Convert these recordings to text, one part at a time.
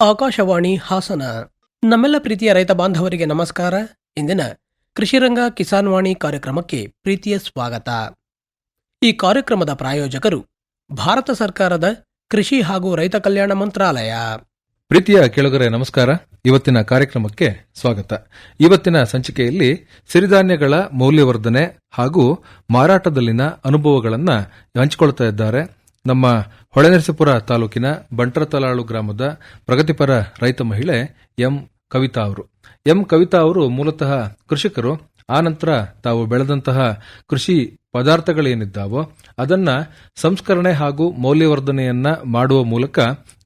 ಆಕಾಶವಾಣಿ ಹಾಸನ. ನಮ್ಮೆಲ್ಲ ಪ್ರೀತಿಯ ರೈತ ಬಾಂಧವರಿಗೆ ನಮಸ್ಕಾರ. ಇಂದಿನ ಕೃಷಿರಂಗ ಕಿಸಾನ್ ವಾಣಿ ಕಾರ್ಯಕ್ರಮಕ್ಕೆ ಪ್ರೀತಿಯ ಸ್ವಾಗತ. ಈ ಕಾರ್ಯಕ್ರಮದ ಪ್ರಾಯೋಜಕರು ಭಾರತ ಸರ್ಕಾರದ ಕೃಷಿ ಹಾಗೂ ರೈತ ಕಲ್ಯಾಣ ಮಂತ್ರಾಲಯ. ಪ್ರೀತಿಯ ಕೆಳಗರೆ, ನಮಸ್ಕಾರ. ಇವತ್ತಿನ ಕಾರ್ಯಕ್ರಮಕ್ಕೆ ಸ್ವಾಗತ. ಇವತ್ತಿನ ಸಂಚಿಕೆಯಲ್ಲಿ ಸಿರಿಧಾನ್ಯಗಳ ಮೌಲ್ಯವರ್ಧನೆ ಹಾಗೂ ಮಾರಾಟದಲ್ಲಿನ ಅನುಭವಗಳನ್ನು ಹಂಚಿಕೊಳ್ತಾ ಇದ್ದಾರೆ. ನಮ್ಮ ಹೊಳೆನರಸೀಪುರ ತಾಲೂಕಿನ ಬಂಟ್ರತಲಾಳು ಗ್ರಾಮದ ಪ್ರಗತಿಪರ ರೈತ ಮಹಿಳೆ ಎಂ. ಕವಿತಾ ಅವರು. ಎಂ. ಕವಿತಾ ಅವರು ಮೂಲತಃ ಕೃಷಿಕರು. ಆ ನಂತರ ತಾವು ಬೆಳೆದಂತಹ ಕೃಷಿ ಪದಾರ್ಥಗಳೇನಿದ್ದಾವೋ ಅದನ್ನ ಸಂಸ್ಕರಣೆ ಹಾಗೂ ಮೌಲ್ಯವರ್ಧನೆಯನ್ನ ಮಾಡುವ ಮೂಲಕ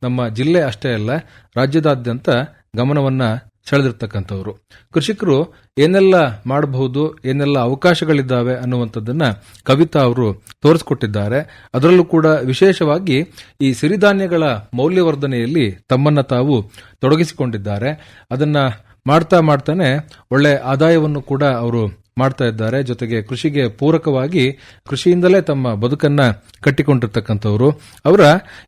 ನಮ್ಮ ಜಿಲ್ಲೆ ಅಷ್ಟೇ ಅಲ್ಲ, ರಾಜ್ಯದಾದ್ಯಂತ ಗಮನವನ್ನ ಸೆಳೆದಿರ್ತಕ್ಕಂಥವ್ರು. ಕೃಷಿಕರು ಏನೆಲ್ಲ ಮಾಡಬಹುದು, ಏನೆಲ್ಲ ಅವಕಾಶಗಳಿದ್ದಾವೆ ಅನ್ನುವಂಥದ್ದನ್ನ ಕವಿತಾ ಅವರು ತೋರಿಸ್ಕೊಟ್ಟಿದ್ದಾರೆ. ಅದರಲ್ಲೂ ಕೂಡ ವಿಶೇಷವಾಗಿ ಈ ಸಿರಿಧಾನ್ಯಗಳ ಮೌಲ್ಯವರ್ಧನೆಯಲ್ಲಿ ತಮ್ಮನ್ನ ತಾವು ತೊಡಗಿಸಿಕೊಂಡಿದ್ದಾರೆ. ಅದನ್ನ ಮಾಡ್ತಾ ಮಾಡ್ತಾನೆ ಒಳ್ಳೆ ಆದಾಯವನ್ನು ಕೂಡ ಅವರು ಮಾಡ್ತಾ ಇದ್ದಾರೆ. ಜೊತೆಗೆ ಕೃಷಿಗೆ ಪೂರಕವಾಗಿ ಕೃಷಿಯಿಂದಲೇ ತಮ್ಮ ಬದುಕನ್ನ ಕಟ್ಟಿಕೊಂಡಿರ್ತಕ್ಕಂಥವ್ರು. ಅವರ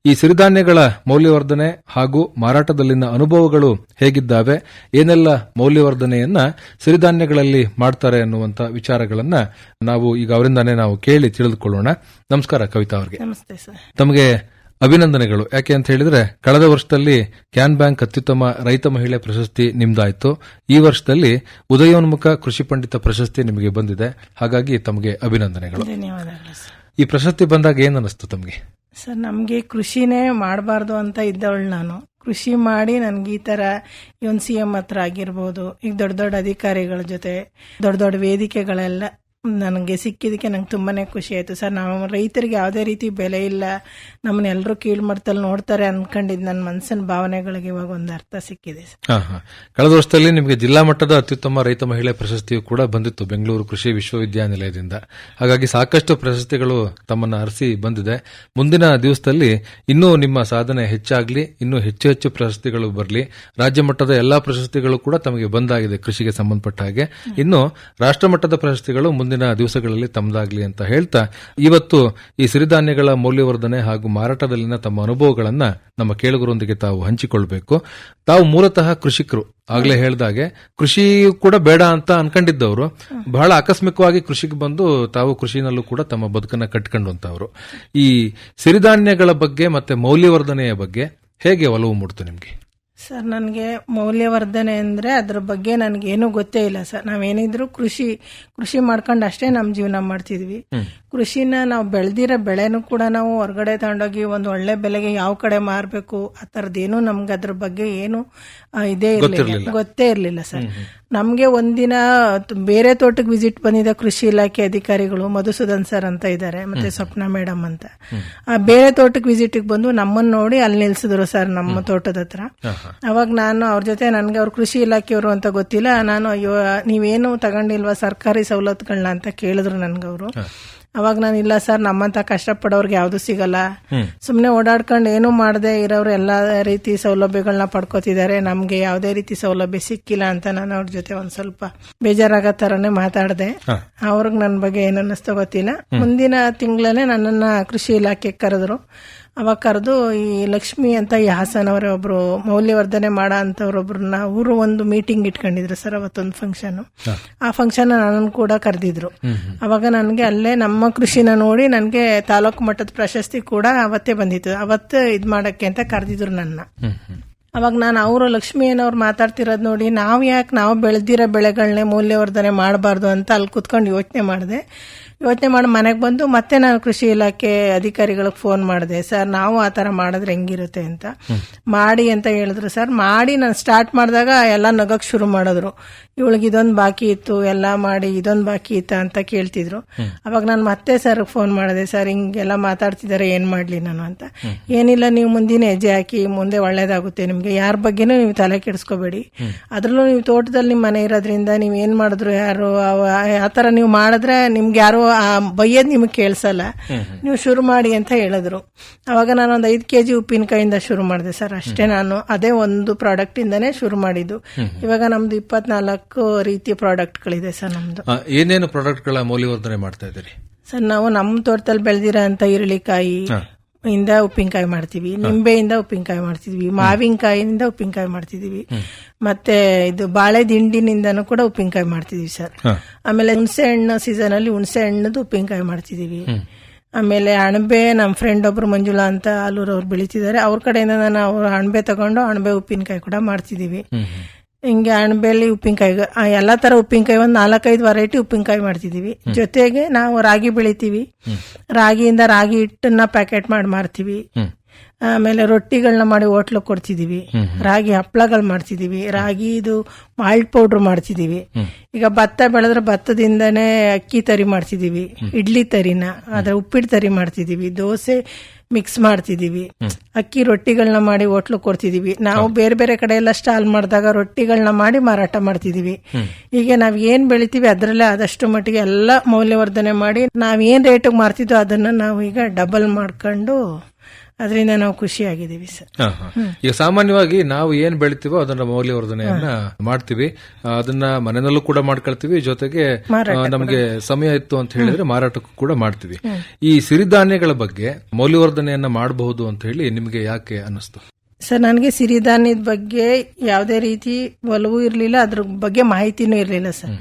ಈ ಸಿರಿಧಾನ್ಯಗಳ ಮೌಲ್ಯವರ್ಧನೆ ಹಾಗೂ ಮಾರಾಟದಲ್ಲಿನ ಅನುಭವಗಳು ಹೇಗಿದ್ದಾವೆ ಏನೆಲ್ಲ ಮೌಲ್ಯವರ್ಧನೆಯನ್ನ ಸಿರಿಧಾನ್ಯಗಳಲ್ಲಿ ಮಾಡ್ತಾರೆ ಅನ್ನುವಂತ ವಿಚಾರಗಳನ್ನ ನಾವು ಈಗ ಅವರಿಂದಾನೇ ನಾವು ಕೇಳಿ ತಿಳಿದುಕೊಳ್ಳೋಣ. ನಮಸ್ಕಾರ ಕವಿತಾ ಅವರಿಗೆ. ನಮಸ್ತೆ ಸರ್. ತಮಗೆ ಅಭಿನಂದನೆಗಳು. ಯಾಕೆ ಅಂತ ಹೇಳಿದ್ರೆ ಕಳೆದ ವರ್ಷದಲ್ಲಿ ಕ್ಯಾನ್ ಬ್ಯಾಂಕ್ ಅತ್ಯುತ್ತಮ ರೈತ ಮಹಿಳೆ ಪ್ರಶಸ್ತಿ ನಿಮ್ದಾಯಿತು. ಈ ವರ್ಷದಲ್ಲಿ ಉದಯೋನ್ಮುಖ ಕೃಷಿ ಪಂಡಿತ ಪ್ರಶಸ್ತಿ ನಿಮಗೆ ಬಂದಿದೆ. ಹಾಗಾಗಿ ತಮಗೆ ಅಭಿನಂದನೆಗಳು. ಧನ್ಯವಾದಗಳು ಸರ್. ಈ ಪ್ರಶಸ್ತಿ ಬಂದಾಗ ಏನ್ ಅನಿಸ್ತು ತಮಗೆ? ಸರ್ ನಮಗೆ ಕೃಷಿನೇ ಮಾಡಬಾರ್ದು ಅಂತ ಇದ್ದವಳು ನಾನು. ಕೃಷಿ ಮಾಡಿ ನನಗೆ ಈ ಥರ ಇವನ್ ಸಿ ಎಂ ಹತ್ರ ಆಗಿರ್ಬೋದು ಈಗ ದೊಡ್ಡ ದೊಡ್ಡ ಅಧಿಕಾರಿಗಳ ಜೊತೆ ದೊಡ್ಡ ದೊಡ್ಡ ವೇದಿಕೆಗಳೆಲ್ಲ ನನಗೆ ಸಿಕ್ಕಿದ್ದಕ್ಕೆ ನಂಗೆ ತುಂಬಾನೇ ಖುಷಿ ಆಯಿತು. ಸರ್ ನಾವು ರೈತರಿಗೆ ಯಾವುದೇ ರೀತಿ ಬೆಲೆ ಇಲ್ಲ. ನಮ್ಮನ್ನ ಎಲ್ಲರೂ ಮಾಡ್ತಲ್ಲಿ ನೋಡ್ತಾರೆ ಅನ್ಕೊಂಡಿದ್ದು ನನ್ನ ಮನಸ್ಸಿನ ಭಾವನೆಗಳಿಗೆ ಇವಾಗ ಒಂದು ಅರ್ಥ ಸಿಕ್ಕಿದೆ ಸರ್. ಹಾ ಹಾ. ಕಳೆದ ವರ್ಷದಲ್ಲಿ ನಿಮಗೆ ಜಿಲ್ಲಾ ಮಟ್ಟದ ಅತ್ಯುತ್ತಮ ರೈತ ಮಹಿಳೆ ಪ್ರಶಸ್ತಿಯು ಕೂಡ ಬಂದಿತ್ತು ಬೆಂಗಳೂರು ಕೃಷಿ ವಿಶ್ವವಿದ್ಯಾನಿಲಯದಿಂದ. ಹಾಗಾಗಿ ಸಾಕಷ್ಟು ಪ್ರಶಸ್ತಿಗಳು ತಮ್ಮನ್ನ ಅರಸಿ ಬಂದಿದೆ. ಮುಂದಿನ ದಿವಸದಲ್ಲಿ ಇನ್ನೂ ನಿಮ್ಮ ಸಾಧನೆ ಹೆಚ್ಚಾಗಲಿ ಇನ್ನೂ ಹೆಚ್ಚು ಹೆಚ್ಚು ಪ್ರಶಸ್ತಿಗಳು ಬರಲಿ. ರಾಜ್ಯ ಮಟ್ಟದ ಎಲ್ಲಾ ಪ್ರಶಸ್ತಿಗಳು ಕೂಡ ತಮಗೆ ಬಂದಾಗಿದೆ ಕೃಷಿಗೆ ಸಂಬಂಧಪಟ್ಟ ಹಾಗೆ. ಇನ್ನು ರಾಷ್ಟ್ರಮಟ್ಟದ ಪ್ರಶಸ್ತಿಗಳು ಮುಂದಿನ ದಿವಸಗಳಲ್ಲಿ ತಮ್ಮದಾಗಲಿ ಅಂತ ಹೇಳ್ತಾ, ಇವತ್ತು ಈ ಸಿರಿಧಾನ್ಯಗಳ ಮೌಲ್ಯವರ್ಧನೆ ಹಾಗೂ ಮಾರಾಟದಲ್ಲಿನ ತಮ್ಮ ಅನುಭವಗಳನ್ನ ನಮ್ಮ ಕೇಳುಗರೊಂದಿಗೆ ತಾವು ಹಂಚಿಕೊಳ್ಬೇಕು. ತಾವು ಮೂಲತಃ ಕೃಷಿಕರು. ಆಗ್ಲೇ ಹೇಳ್ದಾಗೆ ಕೃಷಿ ಕೂಡ ಬೇಡ ಅಂತ ಅನ್ಕೊಂಡಿದ್ದವರು. ಬಹಳ ಆಕಸ್ಮಿಕವಾಗಿ ಕೃಷಿಗೆ ಬಂದು ತಾವು ಕೃಷಿನಲ್ಲೂ ಕೂಡ ತಮ್ಮ ಬದುಕನ್ನ ಕಟ್ಕೊಂಡಂತವ್ರು. ಈ ಸಿರಿಧಾನ್ಯಗಳ ಬಗ್ಗೆ ಮತ್ತೆ ಮೌಲ್ಯವರ್ಧನೆಯ ಬಗ್ಗೆ ಹೇಗೆ ಒಲವು ಮೂಡ್ತು ನಿಮ್ಗೆ? ಸರ್ ನನಗೆ ಮೌಲ್ಯವರ್ಧನೆ ಅಂದರೆ ಅದ್ರ ಬಗ್ಗೆ ನನಗೇನು ಗೊತ್ತೇ ಇಲ್ಲ ಸರ್. ನಾವೇನಿದ್ರು ಕೃಷಿ ಕೃಷಿ ಮಾಡ್ಕೊಂಡು ಅಷ್ಟೇ ನಮ್ಮ ಜೀವನ ಮಾಡ್ತಿದ್ವಿ. ಕೃಷಿನ ನಾವು ಬೆಳೆದಿರೋ ಬೆಳೆನೂ ಕೂಡ ನಾವು ಹೊರಗಡೆ ತಗೊಂಡೋಗಿ ಒಂದು ಒಳ್ಳೆ ಬೆಲೆಗೆ ಯಾವ ಕಡೆ ಮಾರಬೇಕು ಆ ಥರದ್ದೇನು ನಮ್ಗೆ ಅದ್ರ ಬಗ್ಗೆ ಏನು ಇದೇ ಇರಲಿಲ್ಲ. ಗೊತ್ತೇ ಇರಲಿಲ್ಲ ಸರ್. ನಮಗೆ ಒಂದಿನ ಬೇರೆ ತೋಟಕ್ಕೆ ವಿಸಿಟ್ ಬಂದಿದ್ದ ಕೃಷಿ ಇಲಾಖೆ ಅಧಿಕಾರಿಗಳು ಮಧುಸೂದನ್ ಸರ್ ಅಂತ ಇದ್ದಾರೆ ಮತ್ತೆ ಸ್ವಪ್ನ ಮೇಡಮ್ ಅಂತ. ಆ ಬೇರೆ ತೋಟಕ್ಕೆ ವಿಸಿಟಿಗೆ ಬಂದು ನಮ್ಮನ್ನ ನೋಡಿ ಅಲ್ಲಿ ನಿಲ್ಸಿದ್ರು ಸರ್ ನಮ್ಮ ತೋಟದ ಹತ್ರ. ಅವಾಗ ನಾನು ಅವ್ರ ಜೊತೆ ನನ್ಗೆ ಅವ್ರ ಕೃಷಿ ಇಲಾಖೆಯವರು ಅಂತ ಗೊತ್ತಿಲ್ಲ ನಾನು ಅಯ್ಯೋ ನೀವೇನು ತಗೊಂಡಿಲ್ವಾ ಸರ್ಕಾರಿ ಸವಲತ್ತುಗಳನ್ನ ಅಂತ ಕೇಳಿದ್ರು ನನ್ಗವ್ರು ಅವಾಗ ನಾನು ಇಲ್ಲ ಸರ್ ನಮ್ಮಂತ ಕಷ್ಟಪಡೋರ್ಗೆ ಯಾವ್ದು ಸಿಗಲ್ಲ. ಸುಮ್ನೆ ಓಡಾಡ್ಕೊಂಡು ಏನು ಮಾಡದೆ ಇರೋರು ಎಲ್ಲಾ ರೀತಿ ಸೌಲಭ್ಯಗಳನ್ನ ಪಡ್ಕೋತಿದ್ದಾರೆ. ನಮ್ಗೆ ಯಾವ್ದೇ ರೀತಿ ಸೌಲಭ್ಯ ಸಿಕ್ಕಿಲ್ಲ ಅಂತ ನಾನು ಅವ್ರ ಜೊತೆ ಒಂದ್ ಸ್ವಲ್ಪ ಬೇಜಾರಾಗೋ ತರನೇ ಮಾತಾಡ್ದೆ. ಅವ್ರಿಗೆ ನನ್ನ ಬಗ್ಗೆ ಏನನ್ನಿಸ್ತೋ ಗೊತ್ತಿಲ್ಲ. ಮುಂದಿನ ತಿಂಗಳೇ ನನ್ನನ್ನ ಕೃಷಿ ಇಲಾಖೆಗೆ ಕರೆದ್ರು. ಅವಾಗ ಕರೆದು ಈ ಲಕ್ಷ್ಮಿ ಅಂತ ಈ ಹಾಸನವರ ಒಬ್ರು ಮೌಲ್ಯವರ್ಧನೆ ಮಾಡೋ ಅಂತವ್ರೊಬ್ರನ್ನ ಅವರು ಒಂದು ಮೀಟಿಂಗ್ ಇಟ್ಕೊಂಡಿದ್ರು ಸರ್ ಅವತ್ತೊಂದು ಫಂಕ್ಷನ್ ಆ ಫಂಕ್ಷನ್ ನನ್ನ ಕೂಡ ಕರೆದಿದ್ರು. ಅವಾಗ ನನಗೆ ಅಲ್ಲೇ ನಮ್ಮ ಕೃಷಿನ ನೋಡಿ ನನಗೆ ತಾಲೂಕು ಮಟ್ಟದ ಪ್ರಶಸ್ತಿ ಕೂಡ ಅವತ್ತೇ ಬಂದಿತ್ತು. ಅವತ್ತು ಇದು ಮಾಡಕ್ಕೆ ಅಂತ ಕರೆದಿದ್ರು ನನ್ನ. ಅವಾಗ ನಾನು ಅವರು ಲಕ್ಷ್ಮಿ ಏನವ್ರು ಮಾತಾಡ್ತಿರೋದು ನೋಡಿ ನಾವು ಯಾಕೆ ನಾವು ಬೆಳೆದಿರೋ ಬೆಳೆಗಳನ್ನೇ ಮೌಲ್ಯವರ್ಧನೆ ಮಾಡಬಾರ್ದು ಅಂತ ಅಲ್ಲಿ ಕುತ್ಕೊಂಡು ಯೋಚನೆ ಮಾಡಿದೆ. ಯೋಚನೆ ಮಾಡಿ ಮನೆಗೆ ಬಂದು ಮತ್ತೆ ನಾನು ಕೃಷಿ ಇಲಾಖೆ ಅಧಿಕಾರಿಗಳಿಗೆ ಫೋನ್ ಮಾಡಿದೆ ಸರ್ ನಾವು ಆ ಥರ ಮಾಡಿದ್ರೆ ಹೆಂಗಿರುತ್ತೆ ಅಂತ. ಮಾಡಿ ಅಂತ ಹೇಳಿದ್ರು ಸರ್ ಮಾಡಿ. ನಾನು ಸ್ಟಾರ್ಟ್ ಮಾಡಿದಾಗ ಎಲ್ಲ ನಗಕ್ಕೆ ಶುರು ಮಾಡಿದ್ರು. ಇವಳಿಗೆ ಇದೊಂದು ಬಾಕಿ ಇತ್ತು ಎಲ್ಲ ಮಾಡಿ ಇದೊಂದು ಬಾಕಿ ಇತ್ತ ಅಂತ ಕೇಳ್ತಿದ್ರು. ಅವಾಗ ನಾನು ಮತ್ತೆ ಸರ್ ಫೋನ್ ಮಾಡಿದೆ ಸರ್ ಹಿಂಗೆಲ್ಲ ಮಾತಾಡ್ತಿದ್ದಾರೆ ಏನು ಮಾಡಲಿ ನಾನು ಅಂತ. ಏನಿಲ್ಲ ನೀವು ಮುಂದಿನ ಹೆಜ್ಜೆ ಹಾಕಿ ಮುಂದೆ ಒಳ್ಳೇದಾಗುತ್ತೆ ನಿಮಗೆ. ಯಾರ ಬಗ್ಗೆನೂ ನೀವು ತಲೆ ಕೆಡಿಸ್ಕೋಬೇಡಿ. ಅದರಲ್ಲೂ ನೀವು ತೋಟದಲ್ಲಿ ನಿಮ್ಮ ಮನೆ ಇರೋದ್ರಿಂದ ನೀವು ಏನು ಮಾಡಿದ್ರು ಯಾರು ಆ ಥರ ನೀವು ಮಾಡಿದ್ರೆ ನಿಮ್ಗೆ ಯಾರು ಬೈಯೋದ್ ನಿಮಗೆ ಕೇಳಿಸಲ್ಲ. ನೀವು ಶುರು ಮಾಡಿ ಅಂತ ಹೇಳಿದ್ರು. ಅವಾಗ ನಾನು ಒಂದು ಐದು ಕೆಜಿ ಉಪ್ಪಿನಕಾಯಿಂದ ಶುರು ಮಾಡಿದೆ ಸರ್. ಅಷ್ಟೇ ನಾನು ಅದೇ ಒಂದು ಪ್ರಾಡಕ್ಟ್ ಇಂದನೇ ಶುರು ಮಾಡಿದ್ದು. ಇವಾಗ ನಮ್ದು ಇಪ್ಪತ್ನಾಲ್ಕು ರೀತಿಯ ಪ್ರಾಡಕ್ಟ್ಗಳಿದೆ ಸರ್ ನಮ್ದು. ಏನೇನು ಪ್ರಾಡಕ್ಟ್ಗಳ ಮೌಲ್ಯವರ್ಧನೆ ಮಾಡ್ತಾ ಇದ್ದೀರಿ? ಸರ್ ನಾವು ನಮ್ಮ ತೋಟದಲ್ಲಿ ಬೆಳೆದಿರೋ ಅಂತ ಈರುಳ್ಳಿಕಾಯಿ ಇಂದ ಉಪ್ಪಿನಕಾಯಿ ಮಾಡ್ತೀವಿ ನಿಂಬೆಯಿಂದ ಉಪ್ಪಿನಕಾಯಿ ಮಾಡ್ತಿದ್ವಿ ಮಾವಿನಕಾಯಿಯಿಂದ ಉಪ್ಪಿನಕಾಯಿ ಮಾಡ್ತಿದೀವಿ. ಮತ್ತೆ ಇದು ಬಾಳೆ ದಿಂಡಿನಿಂದನೂ ಕೂಡ ಉಪ್ಪಿನಕಾಯಿ ಮಾಡ್ತಿದ್ವಿ ಸರ್. ಆಮೇಲೆ ಹುಣಸೆ ಹಣ್ಣು ಸೀಸನ್ ಅಲ್ಲಿ ಹುಣಸೆ ಹಣ್ಣದು ಉಪ್ಪಿನಕಾಯಿ ಮಾಡ್ತಿದೀವಿ ಆಮೇಲೆ ಅಣಬೆ ನಮ್ಮ ಫ್ರೆಂಡ್ ಒಬ್ರು ಮಂಜುಳಾ ಅಂತ ಆಲೂರು ಅವ್ರು ಬೆಳಿತಿದ್ದಾರೆ. ಅವ್ರ ಕಡೆಯಿಂದ ನಾನು ಅವ್ರ ಅಣಬೆ ತಗೊಂಡು ಅಣಬೆ ಉಪ್ಪಿನಕಾಯಿ ಕೂಡ ಮಾಡ್ತಿದೀವಿ ಹಿಂಗೆ ಅಣಬೆಲ್ಲಿ ಉಪ್ಪಿನಕಾಯಿ ಎಲ್ಲಾ ತರ ಉಪ್ಪಿನಕಾಯಿ ಒಂದು ನಾಲ್ಕೈದು ವೆರೈಟಿ ಉಪ್ಪಿನಕಾಯಿ ಮಾಡ್ತಿದೀವಿ. ಜೊತೆಗೆ ನಾವು ರಾಗಿ ಬೆಳಿತೀವಿ. ರಾಗಿಯಿಂದ ರಾಗಿ ಹಿಟ್ಟನ್ನ ಪ್ಯಾಕೆಟ್ ಮಾಡಿ ಮಾರ್ತೀವಿ. ಆಮೇಲೆ ರೊಟ್ಟಿಗಳನ್ನ ಮಾಡಿ ಹೋಟ್ಲು ಕೊಡ್ತಿದೀವಿ. ರಾಗಿ ಹಪ್ಳಗಳು ಮಾಡ್ತಿದೀವಿ. ರಾಗಿ ಇದು ಮಾಲ್ಟ್ ಪೌಡ್ರ್ ಮಾಡ್ತಿದೀವಿ ಈಗ ಭತ್ತ ಬೆಳೆದ್ರೆ ಭತ್ತದಿಂದನೇ ಅಕ್ಕಿ ತರಿ ಮಾಡ್ತಿದೀವಿ. ಇಡ್ಲಿ ತರಿನ ಅದ್ರ ಉಪ್ಪಿಟ್ಟು ತರಿ ಮಾಡ್ತಿದೀವಿ. ದೋಸೆ ಮಿಕ್ಸ್ ಮಾಡ್ತಿದೀವಿ. ಅಕ್ಕಿ ರೊಟ್ಟಿಗಳನ್ನ ಮಾಡಿ ಹೋಟ್ಲು ಕೊಡ್ತಿದೀವಿ. ನಾವು ಬೇರೆ ಬೇರೆ ಕಡೆ ಎಲ್ಲ ಸ್ಟಾಲ್ ಮಾಡಿದಾಗ ರೊಟ್ಟಿಗಳನ್ನ ಮಾಡಿ ಮಾರಾಟ ಮಾಡ್ತಿದೀವಿ. ಈಗ ನಾವ್ ಏನ್ ಬೆಳಿತೀವಿ ಅದ್ರಲ್ಲೇ ಆದಷ್ಟು ಮಟ್ಟಿಗೆ ಎಲ್ಲ ಮೌಲ್ಯವರ್ಧನೆ ಮಾಡಿ ನಾವ್ ಏನ್ ರೇಟಿಗೆ ಮಾರ್ತಿದ್ವೋ ಅದನ್ನ ನಾವು ಈಗ ಡಬಲ್ ಮಾಡ್ಕೊಂಡು ಅದರಿಂದ ನಾವು ಖುಷಿಯಾಗಿದ್ದೀವಿ ಸರ್. ಈಗ ಸಾಮಾನ್ಯವಾಗಿ ನಾವು ಏನ್ ಬೆಳಿತೀವೋ ಅದನ್ನ ಮೌಲ್ಯವರ್ಧನೆಯನ್ನ ಮಾಡ್ತೀವಿ. ಅದನ್ನ ಮನೆಯಲ್ಲೂ ಕೂಡ ಮಾಡ್ಕೊಳ್ತೀವಿ. ಜೊತೆಗೆ ನಮಗೆ ಸಮಯ ಇತ್ತು ಅಂತ ಹೇಳಿದ್ರೆ ಮಾರಾಟಕ್ಕೂ ಕೂಡ ಮಾಡ್ತೀವಿ. ಈ ಸಿರಿಧಾನ್ಯಗಳ ಬಗ್ಗೆ ಮೌಲ್ಯವರ್ಧನೆಯನ್ನ ಮಾಡಬಹುದು ಅಂತ ಹೇಳಿ ನಿಮಗೆ ಯಾಕೆ ಅನಿಸ್ತು ಸರ್ ನನಗೆ ಸಿರಿಧಾನ್ಯದ ಬಗ್ಗೆ ಯಾವುದೇ ರೀತಿ ಒಲವು ಇರಲಿಲ್ಲ. ಅದ್ರ ಬಗ್ಗೆ ಮಾಹಿತಿನೂ ಇರಲಿಲ್ಲ ಸರ್.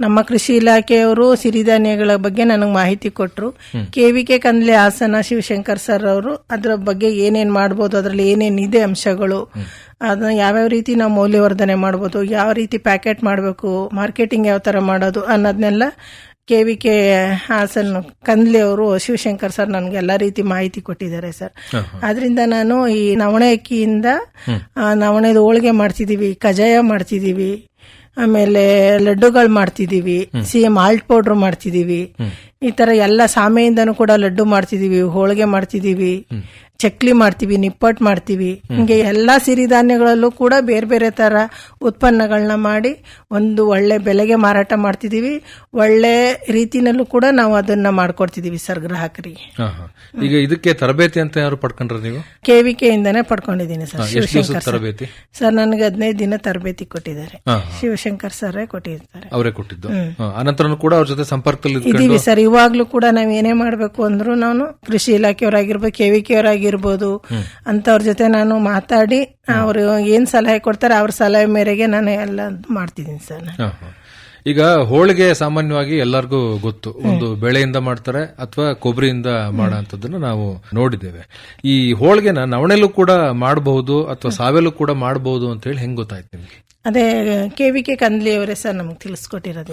ನಮ್ಮ ಕೃಷಿ ಇಲಾಖೆಯವರು ಸಿರಿಧಾನ್ಯಗಳ ಬಗ್ಗೆ ನನಗೆ ಮಾಹಿತಿ ಕೊಟ್ಟರು K V K Kandle Hassan Shivashankar sir ಅವರು ಅದರ ಬಗ್ಗೆ ಏನೇನು ಮಾಡ್ಬೋದು ಏನೇನು ಏನೇನಿದೆ ಅಂಶಗಳು ಅದನ್ನ ಯಾವ್ಯಾವ ರೀತಿ ನಾವು ಮೌಲ್ಯವರ್ಧನೆ ಮಾಡ್ಬೋದು ಯಾವ ರೀತಿ ಪ್ಯಾಕೆಟ್ ಮಾಡಬೇಕು ಮಾರ್ಕೆಟಿಂಗ್ ಯಾವ ಥರ ಮಾಡೋದು ಅನ್ನೋದನ್ನೆಲ್ಲ K V K Hassan Kandli ಅವರು ಶಿವಶಂಕರ್ ಸರ್ ನನಗೆ ಎಲ್ಲ ರೀತಿ ಮಾಹಿತಿ ಕೊಟ್ಟಿದ್ದಾರೆ ಸರ್. ಅದರಿಂದ ನಾನು ಈ ನವಣೆ ಅಕ್ಕಿಯಿಂದ ನವಣೆದು ಹೋಳಿಗೆ ಮಾಡ್ತಿದ್ದೀವಿ ಕಜಾಯ ಮಾಡ್ತಿದೀವಿ ಆಮೇಲೆ ಲಡ್ಡುಗಳು ಮಾಡ್ತಿದೀವಿ ಸಿ ಆಲ್ಟ್ ಪೌಡ್ರ್ ಮಾಡ್ತಿದೀವಿ. ಈ ತರ ಎಲ್ಲ ಸಾಮೆಯಿಂದನೂ ಕೂಡ ಲಡ್ಡು ಮಾಡ್ತಿದೀವಿ ಹೋಳಿಗೆ ಮಾಡ್ತಿದೀವಿ. ಚಕ್ಲಿ ಮಾಡ್ತೀವಿ ನಿಪ್ಪಟ್ಟು ಮಾಡ್ತೀವಿ. ಹಿಂಗೆ ಎಲ್ಲಾ ಸಿರಿಧಾನ್ಯಗಳಲ್ಲೂ ಕೂಡ ಬೇರೆ ಬೇರೆ ತರ ಉತ್ಪನ್ನಗಳನ್ನ ಮಾಡಿ ಒಂದು ಒಳ್ಳೆ ಬೆಲೆಗೆ ಮಾರಾಟ ಮಾಡ್ತಿದೀವಿ. ಒಳ್ಳೆ ರೀತಿನಲ್ಲೂ ಕೂಡ ನಾವು ಅದನ್ನ ಮಾಡ್ಕೊಡ್ತಿದೀವಿ ಸರ್ ಗ್ರಾಹಕರಿಗೆ. ಈಗ ಇದಕ್ಕೆ ತರಬೇತಿ ಅಂತ ಯಾರು ಪಡ್ಕೊಂಡ್ರ ನೀವು? ಕೆವಿಕೆ ಇಂದಾನೆ ಪಡ್ಕೊಂಡಿದ್ದೀನಿ ಸರ್. ಶಿವಶಂಕರ್ ತರಬೇತಿ? ಸರ್ ನನಗೆ ಹದಿನೈದು ದಿನ ತರಬೇತಿ ಕೊಟ್ಟಿದ್ದಾರೆ. ಶಿವಶಂಕರ್ ಸರ್ ಕೊಟ್ಟಿರ್ತಾರೆ. ಅವರೇ ಕೊಟ್ಟಿದ್ದು. ಅನಂತರ ಕೂಡ ಅವ್ರ ಜೊತೆ ಸಂಪರ್ಕದಲ್ಲಿ ಇದೀವಿ ಸರ್. ಇವಾಗ್ಲೂ ಕೂಡ ನಾವ್ ಏನೇ ಮಾಡ್ಬೇಕು ಅಂದ್ರೂ ನಾನು ಕೃಷಿ ಇಲಾಖೆಯವರಾಗಿರ್ಬೇಕು ಕೆವಿಕೆ ಅವರಾಗಿರ್ಬೋದು ಅಂತವ್ರ ಜೊತೆ ನಾನು ಮಾತಾಡಿ ಅವರು ಏನ್ ಸಲಹೆ ಕೊಡ್ತಾರೆ ಅವ್ರ ಸಲಹೆ ಮೇರೆಗೆ ನಾನು ಎಲ್ಲ ಮಾಡ್ತಿದ್ದೀನಿ ಸರ್ ನಾನು. ಈಗ ಹೋಳಿಗೆ ಸಾಮಾನ್ಯವಾಗಿ ಎಲ್ಲರಿಗೂ ಗೊತ್ತು. ಒಂದು ಬೆಳೆಯಿಂದ ಮಾಡ್ತಾರೆ ಅಥವಾ ಕೊಬ್ಬರಿಯಿಂದ ಮಾಡುವಂತದನ್ನ ನಾವು ನೋಡಿದ್ದೇವೆ. ಈ ಹೋಳಿಗೆನ ನವಣೆಲ್ಲೂ ಕೂಡ ಮಾಡಬಹುದು ಅಥವಾ ಸಾವೆಲ್ಲೂ ಕೂಡ ಮಾಡಬಹುದು ಅಂತ ಹೇಳಿ ಹೆಂಗ್ ಗೊತ್ತಾಯ್ತು ನಿಮ್ಗೆ? ಅದೇ ಕೆ ಕಂದ್ಲಿ ಅವರೇ ಸರ್ ನಮ್ಗೆ ತಿಳಿಸ್ಕೊಟ್ಟಿರೋದು.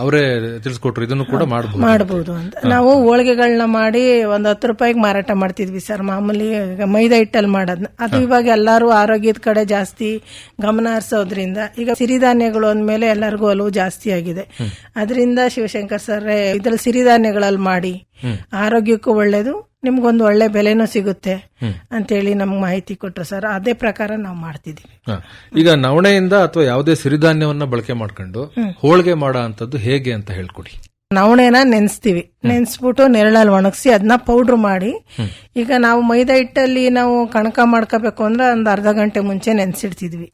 ಅವರೇ ತಿಳಿಸ್ಕೊಟ್ರು. ಇದನ್ನು ಕೂಡ ಮಾಡಬಹುದು ಮಾಡಬಹುದು ಅಂತ. ನಾವು ಹೋಳಿಗೆಗಳನ್ನ ಮಾಡಿ ಒಂದ್ ಹತ್ತು ರೂಪಾಯಿಗೆ ಮಾರಾಟ ಮಾಡ್ತಿದ್ವಿ ಸರ್. ಮಾಮೂಲಿ ಮೈದಾ ಹಿಟ್ಟಲ್ಲಿ ಮಾಡೋದ್ನ. ಅದು ಇವಾಗ ಎಲ್ಲರೂ ಆರೋಗ್ಯದ ಕಡೆ ಜಾಸ್ತಿ ಗಮನ ಹರಿಸೋದ್ರಿಂದ ಈಗ ಸಿರಿಧಾನ್ಯಗಳು ಅಂದ್ಮೇಲೆ ಎಲ್ಲರಿಗೂ ಒಲವು ಜಾಸ್ತಿ ಆಗಿದೆ. ಅದರಿಂದ ಶಿವಶಂಕರ್ ಸರ್ ಇದ್ರಲ್ಲಿ ಸಿರಿಧಾನ್ಯಗಳಲ್ಲಿ ಮಾಡಿ ಆರೋಗ್ಯಕ್ಕೂ ಒಳ್ಳೇದು ನಿಮ್ಗೊಂದು ಒಳ್ಳೆ ಬೆಲೆನೂ ಸಿಗುತ್ತೆ ಅಂತೇಳಿ ನಮ್ಗೆ ಮಾಹಿತಿ ಕೊಟ್ರು ಸರ್. ಅದೇ ಪ್ರಕಾರ ನಾವು ಮಾಡ್ತಿದೀವಿ. ಈಗ ನವಣೆಯಿಂದ ಅಥವಾ ಯಾವುದೇ ಸಿರಿಧಾನ್ಯವನ್ನ ಬಳಕೆ ಮಾಡ್ಕೊಂಡು ಹೋಳಿಗೆ ಮಾಡೋ ಅಂತದ್ದು ಹೇಗೆ ಅಂತ ಹೇಳ್ಕೊಡಿ. ನವಣೆನ ನೆನೆಸ್ತೀವಿ. ನೆನ್ಸ್ಬಿಟ್ಟು ನೆರಳಲ್ಲಿ ಒಣಗಿಸಿ ಅದನ್ನ ಪೌಡ್ರ್ ಮಾಡಿ. ಈಗ ನಾವು ಮೈದಾ ಹಿಟ್ಟಲ್ಲಿ ನಾವು ಕಣಕ ಮಾಡ್ಕೋಬೇಕು ಅಂದ್ರೆ ಒಂದು ಅರ್ಧ ಗಂಟೆ ಮುಂಚೆ ನೆನೆಸಿಡ್ತಿದ್ವಿ.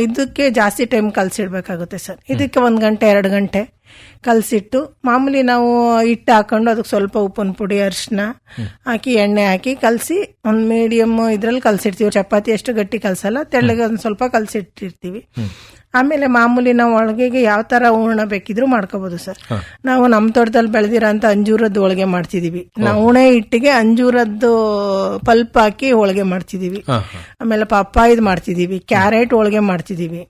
ಇದಕ್ಕೆ ಜಾಸ್ತಿ ಟೈಮ್ ಕಲಸಿಡ್ಬೇಕಾಗುತ್ತೆ ಸರ್. ಇದಕ್ಕೆ ಒಂದ್ ಗಂಟೆ ಎರಡು ಗಂಟೆ ಕಲಸಿಟ್ಟು ಮಾಮೂಲಿ ನಾವು ಹಿಟ್ಟು ಹಾಕೊಂಡು ಅದಕ್ಕೆ ಸ್ವಲ್ಪ ಉಪ್ಪಿನ ಪುಡಿ ಅರಿಶಿನ ಹಾಕಿ ಎಣ್ಣೆ ಹಾಕಿ ಕಲಸಿ ಒಂದು ಮೀಡಿಯಮ್ ಇದ್ರಲ್ಲಿ ಕಲಸಿಡ್ತೀವಿ. ಚಪಾತಿ ಎಷ್ಟು ಗಟ್ಟಿ ಕಲಸಲ್ಲ ತೆಳ್ಳಗೆ ಒಂದ್ ಸ್ವಲ್ಪ ಕಲ್ಸಿಟ್ಟಿರ್ತೀವಿ. ಆಮೇಲೆ ಮಾಮೂಲಿ ನಾವು ಒಳಗೆಗೆ ಯಾವ ತರ ಹೂರ್ಣ ಬೇಕಿದ್ರು ಮಾಡ್ಕೋಬಹುದು ಸರ್. ನಾವು ನಮ್ಮ ತೋಟದಲ್ಲಿ ಬೆಳೆದಿರೋಂಥ ಅಂಜೂರದ ಹೋಳಿಗೆ ಮಾಡ್ತಿದೀವಿ. ನಾವು ಹೂಣೆ ಹಿಟ್ಟಿಗೆ ಅಂಜೂರದ್ದು ಪಲ್ಪ್ ಹಾಕಿ ಹೋಳಿಗೆ ಮಾಡ್ತಿದೀವಿ. ಆಮೇಲೆ ಪಪ್ಪಾಯಿದ್ ಮಾಡ್ತಿದೀವಿ. ಕ್ಯಾರೆಟ್ ಹೋಳಿಗೆ ಮಾಡ್ತಿದೀವಿ.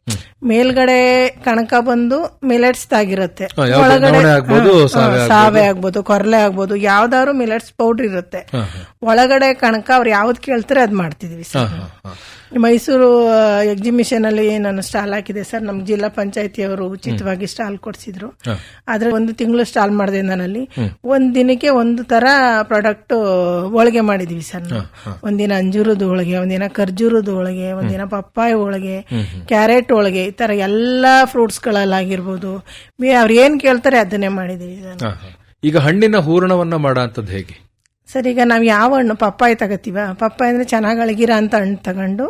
ಮೇಲ್ಗಡೆ ಕಣಕ ಬಂದು ಮಿಲೆಟ್ಸ್ ತಾಗಿರುತ್ತೆ. ಒಳಗಡೆ ಸಾವೆ ಆಗ್ಬೋದು. ಕೊರಲೆ ಆಗ್ಬೋದು ಯಾವ್ದಾದ್ರು ಮಿಲೆಟ್ಸ್ ಪೌಡರ್ ಇರುತ್ತೆ. ಒಳಗಡೆ ಕಣಕ ಅವ್ರು ಯಾವ್ದು ಕೇಳ್ತಾರೆ ಅದ್ ಮಾಡ್ತಿದೀವಿ ಸರ್. ಮೈಸೂರು ಎಕ್ಸಿಬಿಷನ್ ಅಲ್ಲಿ ನಾನು ಸ್ಟಾಲ್ ಹಾಕಿದೆ ಸರ್. ನಮ್ಗೆ ಜಿಲ್ಲಾ ಪಂಚಾಯತಿ ಅವರು ಉಚಿತವಾಗಿ ಸ್ಟಾಲ್ ಕೊಡಿಸಿದ್ರು. ಆದ್ರೆ ಒಂದು ತಿಂಗಳು ಸ್ಟಾಲ್ ಮಾಡಿದೆ ನಾನಲ್ಲಿ. ಒಂದ್ ದಿನಕ್ಕೆ ಒಂದು ತರ ಪ್ರಾಡಕ್ಟ್ ಹೋಳಿಗೆ ಮಾಡಿದೀವಿ ಸರ್ ಒಂದಿನ ಅಂಜೂರದ ಹೋಳಿಗೆ ಒಂದಿನ ಖರ್ಜೂರದ ಹೋಳಿಗೆ ಒಂದಿನ ಪಪ್ಪಾಯಿ ಹೋಳಿಗೆ ಕ್ಯಾರೆಟ್ ಹೋಳಿಗೆ ಈ ತರ ಎಲ್ಲಾ ಫ್ರೂಟ್ಸ್ ಗಳಲ್ಲಾಗಿರ್ಬೋದು ಮೇ ಅವ್ರು ಏನ್ ಕೇಳ್ತಾರೆ ಅದನ್ನೇ ಮಾಡಿದೀವಿ ಸರ್ ಹಾ. ಈಗ ಹಣ್ಣಿನ ಹೂರಣವನ್ನ ಮಾಡೋ ಅಂತದ್ದು ಹೇಗೆ? ಸರ್ ಈಗ ನಾವು ಯಾವ ಹಣ್ಣು ಪಪ್ಪಾಯಿ ತಗತೀವ? ಪಪ್ಪಾಯಿ ಅಂದ್ರೆ ಚೆನ್ನಾಗಿ ಅಳಗಿರ ಅಂತ ಹಣ್ಣು ತಗೊಂಡು